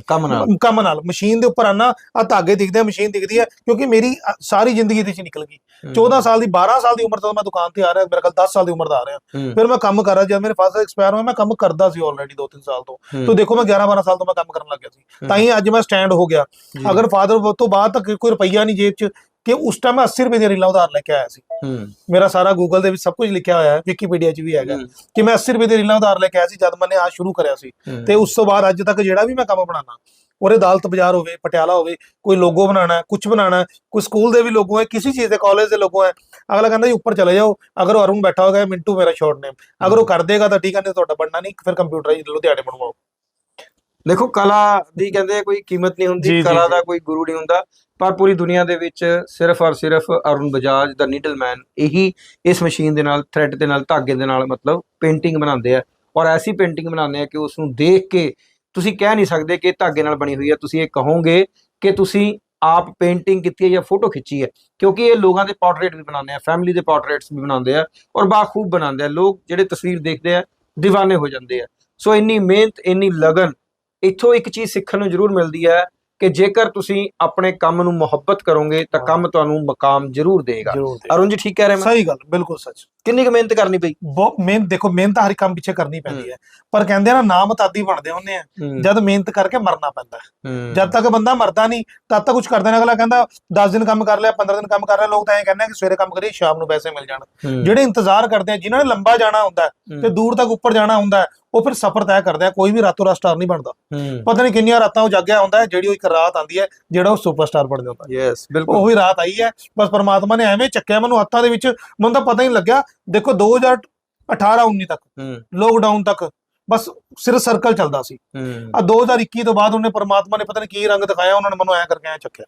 A: ਕੰਮ ਨਾਲ।
B: ਕੰਮ ਨਾਲ। ਮਸ਼ੀਨ ਦੇ ਉੱਪਰ ਆਣਾ ਆ ਧਾਗੇ ਦਿਖਦੇ ਆ ਮਸ਼ੀਨ ਦਿਖਦੀ ਹੈ ਕਿਉਂਕਿ ਮੇਰੀ ਸਾਰੀ ਜ਼ਿੰਦਗੀ ਇਹਦੇ 'ਚ ਨਿਕਲ ਗਈ। 14 ਸਾਲ ਦੀ 12 ਸਾਲ ਦੀ ਉਮਰ ਤੋਂ ਮੈਂ ਦੁਕਾਨ ਤੇ ਆ ਰਿਹਾ ਮੇਰੇ ਕੋਲ 10 ਸਾਲ ਦੀ ਉਮਰ ਦਾ ਆ ਰਿਹਾ। ਫਿਰ ਮੈਂ ਕੰਮ ਕਰ ਰਿਹਾ ਜਦ ਮੇਰੇ ਫਾਦਰ ਐਕਸਪਾਇਰ ਹੋਇਆ ਮੈਂ ਕੰਮ ਕਰਦਾ ਸੀ ਆਲਰੇਡੀ 2-3 ਸਾਲ ਤੋਂ। ਤੋ ਦੇਖੋ ਮੈਂ 11-12 ਸਾਲ ਤੋਂ ਮੈਂ ਕੰਮ ਕਰਨ ਲੱਗ ਗਿਆ ਸੀ। ਤਾਂ ਹੀ ਅੱਜ ਮੈਂ ਸਟੈਂਡ ਹੋ ਗਿਆ। ਅਗਰ ਫਾਦਰ ਤੋਂ ਬਾਅਦ ਤੱਕ ਕੋਈ ਰੁਪਈਆ ਨਹੀਂ ਜੇਬ 'ਚ ਕਿ ਉਸ ਟਾਈਮ ਮੈਂ 80 ਰੁਪਏ ਦੀ ਰੀਲਾ ਉਧਾਰ ਲੈ ਕੇ ਆਇਆ ਸੀ।
A: ਹੂੰ।
B: ਮੇਰਾ ਸਾਰਾ ਗੂਗਲ ਦੇ ਵਿੱਚ ਸਭ ਕੁਝ ਲਿਖਿਆ ਹੋਇਆ ਹੈ ਵਿਕੀਪੀਡੀਆ 'ਚ ਵੀ ਹੈਗਾ। ਕਿ ਮੈਂ 80 ਰੁਪਏ ਦੀ ਰੀਲਾ ਉਧਾਰ ਲੈ ਕੇ ਆਇਆ ਸੀ ਜਦ ਮੈਨੇ ਆ ਸ਼ੁਰੂ ਕਰਿਆ ਸੀ। ਤੇ ਉਸ ਤੋਂ ਬਾਅਦ ਅੱਜ ਤੱਕ ਜਿਹੜਾ ਵੀ ਮੈਂ ਕੰਮ ਬਣਾਉਣਾ ਉਹਦੇ ਅਦਾਲਤ ਬਾਜ਼ਾਰ ਹੋਵੇ ਪਟਿਆਲਾ ਹੋਵੇ ਕੋਈ ਲੋਗੋ ਬਣਾਉਣਾ ਹੈ ਕੁਝ ਬਣਾਉਣਾ ਹੈ ਕੋਈ ਸਕੂਲ ਦੇ ਵੀ ਲੋਗੋ ਹੈ ਕਿਸੇ ਚੀਜ਼ ਦੇ ਕਾਲਜ ਦੇ ਲੋਗੋ ਹੈ ਅਗਲਾ ਕਹਿੰਦਾ ਜੀ ਉੱਪਰ ਚਲੇ ਜਾਓ ਅਗਰ ਉਹ ਅਰੁਣ ਬੈਠਾ ਹੋਗਾ ਮਿੰਟੂ ਮੇਰਾ ਸ਼ਾਰਟ ਨੇਮ ਅਗਰ ਉਹ ਕਰ ਦੇਗਾ ਤਾਂ ਠੀਕ ਹੈ ਨਹੀਂ ਤੁਹਾਡਾ ਬਣਨਾ ਨਹੀਂ ਫਿਰ ਕੰਪਿਊਟਰ ਹੀ ਲੁਧਿਆਣੇ ਬਣਵਾਓ।
A: ਦੇਖੋ ਕਲਾ ਦੀ ਕਹਿੰਦੇ ਕੋਈ ਕੀਮਤ ਨਹੀਂ ਹੁੰਦੀ ਕਲਾ। ਦਾ ਕੋਈ ਗੁਰੂ ਨਹੀਂ ਹੁੰਦਾ ਪਰ ਪੂਰੀ ਦੁਨੀਆ ਦੇ ਵਿੱਚ ਸਿਰਫ ਔਰ ਸਿਰਫ ਅਰੁਣ ਬਜਾਜ ਦਾ ਨੀਡਲਮੈਨ ਇਹੀ ਇਸ ਮਸ਼ੀਨ ਦੇ ਨਾਲ ਥ੍ਰੈਡ ਦੇ ਨਾਲ ਧਾਗੇ ਦੇ ਨਾਲ ਮਤਲਬ ਪੇਂਟਿੰਗ ਬਣਾਉਂਦੇ ਆ। ਔਰ ਐਸੀ ਪੇਂਟਿੰਗ ਬਣਾਉਂਦੇ ਆ ਕਿ ਉਸ ਨੂੰ ਦੇਖ ਕੇ ਤੁਸੀਂ ਕਹਿ ਨਹੀਂ ਸਕਦੇ ਕਿ ਧਾਗੇ ਨਾਲ ਬਣੀ ਹੋਈ ਹੈ ਤੁਸੀਂ ਇਹ ਕਹੋਗੇ ਕਿ ਤੁਸੀਂ ਆਪ ਪੇਂਟਿੰਗ ਕੀਤੀ ਹੈ ਜਾਂ ਫੋਟੋ ਖਿੱਚੀ ਹੈ ਕਿਉਂਕਿ ਇਹ ਲੋਕਾਂ ਦੇ ਪੋਰਟਰੇਟ ਵੀ ਬਣਾਉਂਦੇ ਆ ਫੈਮਿਲੀ ਦੇ ਪੋਰਟਰੇਟਸ ਵੀ ਬਣਾਉਂਦੇ ਆ ਔਰ ਬਾਖੂਬ ਬਣਾਉਂਦੇ ਆ। ਲੋਕ ਜਿਹੜੇ ਤਸਵੀਰ ਦੇਖਦੇ ਆ دیਵਾਨੇ ਹੋ ਜਾਂਦੇ ਆ। ਸੋ ਇੰਨੀ ਮਿਹਨਤ ਇੰਨੀ ਲਗਨ ਇੱਥੋਂ ਇੱਕ ਚੀਜ਼ ਸਿੱਖਣ ਨੂੰ ਜ਼ਰੂਰ ਮਿਲਦੀ ਹੈ ਕਿ ਜੇਕਰ ਤੁਸੀਂ ਆਪਣੇ ਕੰਮ ਨੂੰ ਮੁਹੱਬਤ ਕਰੋਗੇ ਤਾਂ। ਕੰਮ ਤੁਹਾਨੂੰ ਮਕਾਮ ਜ਼ਰੂਰ ਦੇਗਾ। ਅਰੁਣ ਜੀ ਠੀਕ ਕਹਿ ਰਹੇ ਮੈਂ?
B: ਸਹੀ ਗੱਲ ਬਿਲਕੁਲ ਸੱਚ।
A: ਕਿੰਨੀ ਕੁ ਮਿਹਨਤ ਕਰਨੀ ਪਈ?
B: ਬਹੁਤ ਮਿਹਨਤ ਦੇਖੋ ਮਿਹਨਤ ਹਰ ਕੰਮ ਪਿੱਛੇ ਕਰਨੀ ਪੈਂਦੀ ਹੈ। ਪਰ ਕਹਿੰਦੇ ਨਾ ਨਾਮ ਤਾਦੀ ਬਣਦੇ ਹੁੰਦੇ ਆ। ਜਦ ਮਿਹਨਤ ਕਰਕੇ ਮਰਨਾ ਪੈਂਦਾ। ਜਦ ਤੱਕ ਬੰਦਾ ਮਰਦਾ ਨਹੀਂ ਤਦ ਤੱਕ ਕੁਝ ਕਰਦਾ ਨਹੀਂ ਅਗਲਾ ਕਹਿੰਦਾ 10 ਦਿਨ ਕੰਮ ਕਰ ਲਿਆ 15 ਦਿਨ ਕੰਮ ਕਰ ਲਿਆ ਲੋਕ ਤਾਂ ਐਂ ਕਹਿੰਦੇ ਕਿ ਸਵੇਰੇ ਕੰਮ ਕਰੀਏ ਸ਼ਾਮ ਨੂੰ ਪੈਸੇ ਮਿਲ ਜਾਣ। ਜਿਹੜੇ ਇੰਤਜ਼ਾਰ ਕਰਦੇ ਆ ਜਿਨ੍ਹਾਂ ਨੇ ਲੰਬਾ ਜਾਣਾ ਹੁੰਦਾ। ਤੇ ਦੂਰ ਤੱਕ ਉੱਪਰ ਜਾਣਾ ਹੁੰਦਾ ਉਹ ਫਿਰ ਸਫ਼ਰ ਤੈਅ ਕਰਦੇ ਆ ਕੋਈ ਵੀ ਰਾਤੋਂ ਰਾਤ ਸਟਾਰ ਨਹੀਂ ਬਣਦਾ। ਪਤਾ ਨਹੀਂ ਕਿੰਨੀਆਂ ਰਾਤਾਂ ਉਹ ਜਾਗਿਆ ਹੁੰਦਾ ਹੈ ਜਿਹੜੀ ਉਹ ਇੱਕ ਰਾਤ ਆਉਂਦੀ ਹੈ ਜਿਹੜਾ ਉਹ ਸੁਪਰਸਟਾਰ ਬਣ ਜਾਂਦਾ ਹੈ।
A: ਯੈਸ ਬਿਲਕੁਲ।
B: ਉਹੀ ਰਾਤ ਆਈ ਹੈ ਬਸ ਪਰਮਾਤਮਾ ਨੇ ਐਵੇਂ ਚੱਕਿਆ ਮੈਨੂੰ ਹੱਥਾਂ ਦੇ ਵਿੱਚ ਮੈਨੂੰ ਤਾਂ ਪਤਾ ਹੀ ਨਹੀਂ ਲੱਗਿਆ ਦੇਖੋ 2018 19 ਤੱਕ ਲੋਕਡਾਊਨ ਤੱਕ ਬਸ ਸਿਰ ਸਰਕਲ ਚੱਲਦਾ ਸੀ। ਆ 2021 ਤੋਂ ਬਾਅਦ ਉਹਨੇ ਪਰਮਾਤਮਾ ਨੇ ਪਤਾ ਨਹੀਂ ਕੀ ਰੰਗ ਦਿਖਾਇਆ ਉਹਨਾਂ ਨੇ ਮੈਨੂੰ ਐ ਕਰਕੇ ਐ ਚੱਕਿਆ।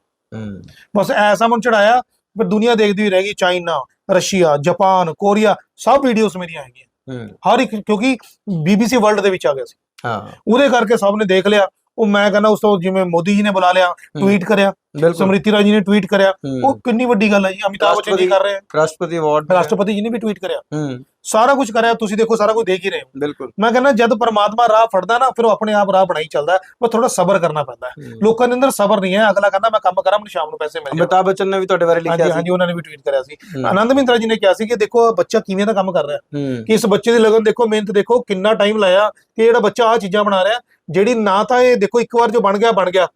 B: ਬਸ ਐਸਾ ਮਨ ਚੜਾਇਆ ਫਿਰ ਦੁਨੀਆ ਦੇਖਦੀ ਹੋਈ ਰਹਿ ਗਈ ਚਾਈਨਾ ਰਸ਼ੀਆ ਜਾਪਾਨ ਕੋਰੀਆ ਸਭ ਵੀਡੀਓਜ਼ ਮੇਰੀਆਂ ਹੈਗੀਆਂ। ਹਰ ਇੱਕ ਕਿਉਂਕਿ ਬੀਬੀਸੀ ਵਰਲਡ ਦੇ ਵਿੱਚ ਆ ਗਿਆ ਸੀ।
A: ਹਾਂ।
B: ਉਹਦੇ ਕਰਕੇ ਸਭ ਨੇ ਦੇਖ ਲਿਆ। ਉਹ ਮੈਂ ਕਹਿੰਦਾ ਉਸ ਤੋਂ ਜਿਵੇਂ ਮੋਦੀ ਜੀ ਨੇ ਬੁਲਾ ਲਿਆ ਟਵੀਟ ਕਰਿਆ। ਸਮ੍ਰਿਤੀ ਰਾਜ ਨੇ ਟਵੀਟ ਕਰਿਆ। ਉਹ ਕਿੰਨੀ ਵੱਡੀ ਗੱਲ ਹੈ ਜੀ ਅਮਿਤਾਭ ਬੱਚਨ ਜੀ ਕਰ ਰਹੇ ਆ।
A: ਰਾਸ਼ਟਰਪਤੀ ਅਵਾਰਡ
B: ਰਾਸ਼ਟਰਪਤੀ ਜੀ ਨੇ ਵੀ ਟਵੀਟ ਕਰਿਆ। ਸਾਰਾ ਕੁਝ ਕਰਿਆ ਤੁਸੀਂ ਦੇਖੋ ਸਾਰਾ ਕੁਝ ਦੇਖ ਹੀ ਰਹੇ ਹੋ।
A: ਬਿਲਕੁਲ।
B: ਮੈਂ ਕਹਿੰਦਾ ਜਦ ਪਰਮਾਤਮਾ ਰਾਹ ਫੜਦਾ ਨਾ ਫਿਰ ਉਹ ਆਪਣੇ ਆਪ ਰਾਹ ਬਣਾਈ ਚੱਲਦਾ। ਪਰ ਥੋੜਾ ਸਬਰ ਕਰਨਾ ਪੈਂਦਾ। ਲੋਕਾਂ ਦੇ ਅੰਦਰ ਸਬਰ ਨਹੀਂ ਹੈ। ਅਗਲਾ ਕਹਿੰਦਾ ਮੈਂ ਕੰਮ ਕਰਾਂ ਮੈਨੂੰ ਸ਼ਾਮ ਨੂੰ ਪੈਸੇ ਮਿਲ ਜਾਣ
A: ਅਮਿਤਾਭ ਬੱਚਨ ਨੇ ਵੀ ਤੁਹਾਡੇ ਬਾਰੇ ਲਿਖਿਆ ਸੀ।
B: ਹਾਂਜੀ ਉਹਨਾਂ ਨੇ ਵੀ ਟਵੀਟ ਕਰਿਆ ਸੀ। ਆਨੰਦ ਮਹਿੰਦਰਾ ਜੀ ਨੇ ਕਿਹਾ ਸੀ ਕਿ ਦੇਖੋ ਬੱਚਾ ਕਿਵੇਂ ਦਾ ਕੰਮ ਕਰ ਰਿਹਾ। ਕਿ ਇਸ ਬੱਚੇ ਦੀ ਲਗਨ ਦੇਖੋ ਮਿਹਨਤ ਦੇਖੋ ਕਿੰਨਾ ਟਾਈਮ ਲਾਇਆ ਕਿ ਜਿਹੜਾ ਬੱਚਾ ਆ ਚੀਜ਼ਾਂ ਬਣਾ ਰਿਹਾ। ਜਿਹੜੀ ਨਾ ਤਾਂ ਇਹ ਦੇਖੋ ਇੱਕ ਵਾਰ ਜੋ ਬਣ ਗਿਆ ਬਣ ਗਿਆ।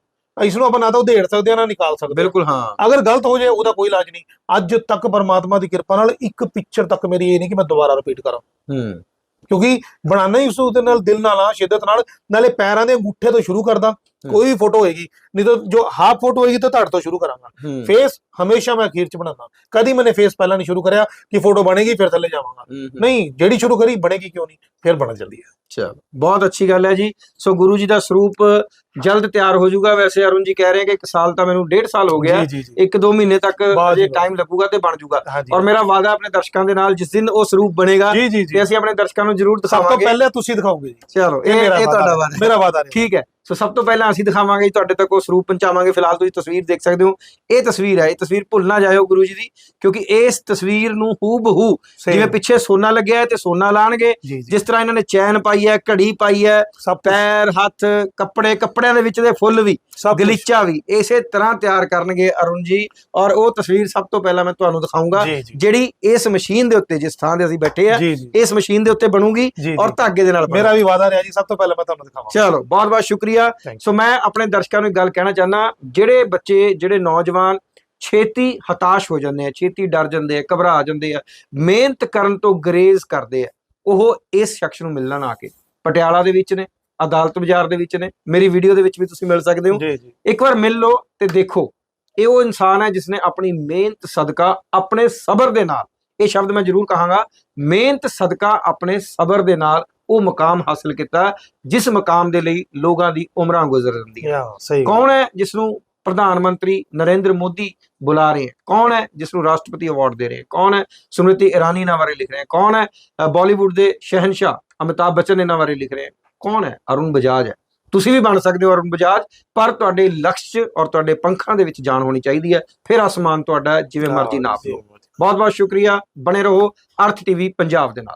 B: ਇਸ ਨੂੰ ਆਪਾਂ ਨਾ ਤਾਂ ਉਧੇੜ ਸਕਦੇ ਆ ਨਾ ਨਿਕਾਲ ਸਕਦੇ।
A: ਬਿਲਕੁਲ ਹਾਂ।
B: ਅਗਰ ਗਲਤ ਹੋ ਜਾਏ ਉਹਦਾ ਕੋਈ ਇਲਾਜ ਨਹੀਂ। ਅੱਜ ਤੱਕ ਪਰਮਾਤਮਾ ਦੀ ਕਿਰਪਾ ਨਾਲ ਇੱਕ ਪਿਕਚਰ ਤੱਕ ਮੇਰੀ ਇਹ ਨਹੀਂ ਕਿ ਮੈਂ ਦੁਬਾਰਾ ਰਿਪੀਟ ਕਰਾਂ।
A: ਹੂੰ।
B: ਕਿਉਂਕਿ ਬਣਾਉਣਾ ਹੀ ਉਸ ਉਹਦੇ ਨਾਲ ਦਿਲ ਨਾਲ ਆ ਸ਼ਿੱਦਤ ਨਾਲ ਨਾਲੇ ਪੈਰਾਂ ਦੇ ਅੰਗੂਠੇ ਤੋਂ ਸ਼ੁਰੂ ਕਰਦਾ। ਕੋਈ ਵੀ ਫੋਟੋ ਹੋਏਗੀ ਨਹੀਂ ਤਾਂ ਜੋ ਹਾਫ ਫੋਟੋ ਹੋਏਗੀ ਤਾਂ ਧੜ ਤੋਂ ਸ਼ੁਰੂ ਕਰਾਂਗਾ। ਫੇਸ ਹਮੇਸ਼ਾ ਮੈਂ ਅਖੀਰ ਚ ਬਣਾਉਂਦਾ। ਕਦੀ ਮੈਨੇ ਫੇਸ ਪਹਿਲਾਂ ਨਹੀਂ ਸ਼ੁਰੂ ਕਰਿਆ ਕਿ ਫੋਟੋ ਬਣੇਗੀ ਫਿਰ ਥੱਲੇ ਜਾਵਾਂਗਾ। ਨਹੀਂ ਜਿਹੜੀ ਸ਼ੁਰੂ ਕਰੀ ਬਣੇਗੀ ਕਿਉਂ ਨਹੀਂ? ਫਿਰ ਬਣ ਜਾਂਦੀ ਹੈ।
A: ਚਲੋ ਬਹੁਤ ਅੱਛੀ ਗੱਲ ਹੈ ਜੀ। ਸੋ ਗੁਰੂ ਜੀ ਦਾ ਸਰੂਪ ਜਲਦ ਤਿਆਰ ਹੋ ਜਾਊਗਾ। ਵੈਸੇ ਅਰੁਣ ਜੀ ਕਹਿ ਰਹੇ ਕਿ ਇੱਕ ਸਾਲ ਤਾਂ ਮੈਨੂੰ ਡੇਢ ਸਾਲ ਹੋ ਗਿਆ।
B: ਜੀ ਜੀ
A: ਇੱਕ ਦੋ ਮਹੀਨੇ ਤੱਕ ਅਜੇ। ਟਾਈਮ ਲੱਗੂਗਾ ਤੇ ਬਣ ਜਾਊਗਾ ਔਰ ਮੇਰਾ ਵਾਅਦਾ ਆਪਣੇ ਦਰਸ਼ਕਾਂ ਦੇ ਨਾਲ ਜਿਸ ਦਿਨ ਉਹ ਸਰੂਪ ਬਣੇਗਾ ਤੇ ਅਸੀਂ ਆਪਣੇ ਦਰਸ਼ਕਾਂ ਨੂੰ ਜ਼ਰੂਰ
B: ਸਭ ਤੋਂ
A: ਦਿਖਾਵਾਂਗੇ।
B: ਪਹਿਲੇ ਤੁਸੀਂ ਦਿਖਾਓਗੇ ਜੀ।
A: ਚਲੋ
B: ਇਹ ਮੇਰਾ
A: ਤੁਹਾਡਾ
B: ਵਾਅਦਾ। ਮੇਰਾ ਵਾਅਦਾ
A: ਠੀਕ ਹੈ। ਸੋ ਸਭ ਤੋਂ ਪਹਿਲਾਂ ਅਸੀਂ ਦਿਖਾਵਾਂਗੇ ਜੀ ਤੁਹਾਡੇ ਤੱਕ ਉਹ ਸਰੂਪ ਪਹੁੰਚਾਵਾਂਗੇ। ਫਿਲਹਾਲ ਤੁਸੀਂ ਤਸਵੀਰ ਦੇਖ ਸਕਦੇ ਹੋ। ਇਹ ਤਸਵੀਰ ਹੈ ਇਹ ਤਸਵੀਰ ਭੁੱਲ ਨਾ ਜਾਇਓ ਗੁਰੂ ਜੀ ਦੀ ਕਿਉਂਕਿ ਇਸ ਤਸਵੀਰ ਨੂੰ ਹੂ ਬਹੂ। ਜਿਵੇਂ ਪਿੱਛੇ ਸੋਨਾ ਲੱਗਿਆ ਹੈ ਤੇ ਸੋਨਾ ਲਾਣਗੇ। ਜਿਸ ਤਰ੍ਹਾਂ ਇਹਨਾਂ ਨੇ ਚੈਨ ਪਾਈ ਹੈ ਘੜੀ ਪਾਈ ਹੈ ਪੈਰ ਹੱਥ ਕੱਪੜੇ ਕੱਪੜਿਆਂ ਦੇ ਵਿੱਚ ਦੇ ਫੁੱਲ ਵੀ। ਗਲੀਚਾ ਵੀ ਇਸੇ ਤਰ੍ਹਾਂ ਤਿਆਰ ਕਰਨਗੇ ਅਰੁਣ ਜੀ। ਔਰ ਉਹ ਤਸਵੀਰ ਸਭ ਤੋਂ ਪਹਿਲਾਂ ਮੈਂ ਤੁਹਾਨੂੰ ਦਿਖਾਉਂਗਾ ਜਿਹੜੀ ਇਸ ਮਸ਼ੀਨ ਦੇ ਉੱਤੇ ਜਿਸ ਥਾਂ ਤੇ ਅਸੀਂ ਬੈਠੇ ਆ ਇਸ ਮਸ਼ੀਨ ਦੇ ਉੱਤੇ ਬਣੂਗੀ ਔਰ ਧਾਗੇ ਦੇ ਨਾਲ
B: ਮੇਰਾ ਵੀ ਵਾਅਦਾ ਰਿਹਾ ਜੀ ਸਭ ਤੋਂ ਪਹਿਲਾਂ ਮੈਂ ਤੁਹਾਨੂੰ ਦਿਖਾਵਾਂਗਾ
A: ਚਲੋ ਬਹੁਤ ਬਹੁਤ ਸ਼ੁਕਰੀਆ।
B: You.
A: ਸੋ ਮੈਂ ਆਪਣੇ ਦਰਸ਼ਕਾਂ ਨੂੰ ਇੱਕ ਗੱਲ ਕਹਿਣਾ ਚਾਹੁੰਦਾ ਜਿਹੜੇ ਬੱਚੇ ਜਿਹੜੇ ਨੌਜਵਾਨ ਛੇਤੀ ਹਤਾਸ਼ ਹੋ ਜਾਂਦੇ ਆ ਛੇਤੀ ਡਰ ਜਾਂਦੇ ਆ ਘਬਰਾ ਜਾਂਦੇ ਆ ਮਿਹਨਤ ਕਰਨ ਤੋਂ ਗਰੇਜ਼ ਕਰਦੇ ਆ ਉਹ ਇਸ ਸ਼ਖਸ ਨੂੰ ਮਿਲਣ ਆ ਕੇ। ਪਟਿਆਲਾ ਦੇ ਵਿੱਚ ਨੇ ਅਦਾਲਤ ਬਾਜ਼ਾਰ ਦੇ ਵਿੱਚ ਨੇ ਮੇਰੀ ਵੀਡੀਓ ਦੇ ਵਿੱਚ ਵੀ ਤੁਸੀਂ ਮਿਲ ਸਕਦੇ ਹੋ। ਇੱਕ ਵਾਰ ਮਿਲ ਲਓ ਤੇ ਦੇਖੋ ਇਹ ਉਹ ਇਨਸਾਨ ਹੈ ਜਿਸ ਨੇ ਆਪਣੀ ਮਿਹਨਤ ਸਦਕਾ ਆਪਣੇ ਸਬਰ ਦੇ ਨਾਲ ਇਹ ਸ਼ਬਦ ਮੈਂ ਜ਼ਰੂਰ ਕਹਾਂਗਾ ਮਿਹਨਤ ਸਦਕਾ ਆਪਣੇ ਸਬਰ ਦੇ ਨਾਲ ਉਹ ਮਕਾਮ ਹਾਸਲ ਕੀਤਾ ਜਿਸ ਮਕਾਮ ਦੇ ਲਈ ਲੋਕਾਂ ਦੀ ਉਮਰਾਂ ਗੁਜ਼ਰ ਜਾਂਦੀਆਂ
B: ਸਹੀ
A: ਕੌਣ ਹੈ ਜਿਸ ਨੂੰ ਪ੍ਰਧਾਨ ਮੰਤਰੀ ਨਰਿੰਦਰ ਮੋਦੀ ਬੁਲਾ ਰਹੇ ਹੈ? ਕੌਣ ਹੈ ਜਿਸ ਨੂੰ ਰਾਸ਼ਟਰਪਤੀ ਅਵਾਰਡ ਦੇ ਰਹੇ ਕੌਣ ਹੈ ਸਮ੍ਰਿਤੀ ਇਰਾਨੀ ਇਹਨਾਂ ਬਾਰੇ ਲਿਖ ਰਹੇ ਕੌਣ ਹੈ ਬਾਲੀਵੁੱਡ ਦੇ ਸ਼ਹਿਨशाह ਅਮਿਤਾਭ ਬੱਚਨ ਇਹਨਾਂ ਬਾਰੇ ਲਿਖ ਰਹੇ ਕੌਣ ਹੈ? ਅਰੁਣ ਬਜਾਜ ਹੈ। ਤੁਸੀਂ ਵੀ ਬਣ ਸਕਦੇ ਹੋ ਅਰੁਣ ਬਜਾਜ ਪਰ ਤੁਹਾਡੇ ਲਕਸ਼ ਔਰ ਤੁਹਾਡੇ ਪੰਖਾਂ ਦੇ ਵਿੱਚ ਜਾਨ ਹੋਣੀ ਚਾਹੀਦੀ ਹੈ। ਫਿਰ ਅਸਮਾਨ ਤੁਹਾਡਾ ਜਿਵੇਂ ਮਰਜ਼ੀ ਨਾਪ ਲਓ ਬਹੁਤ ਬਹੁਤ ਸ਼ੁਕਰੀਆ। ਬਣੇ ਰਹੋ ਅਰਥ ਟੀਵੀ ਪੰਜਾਬ ਦੇ ਨਾਲ।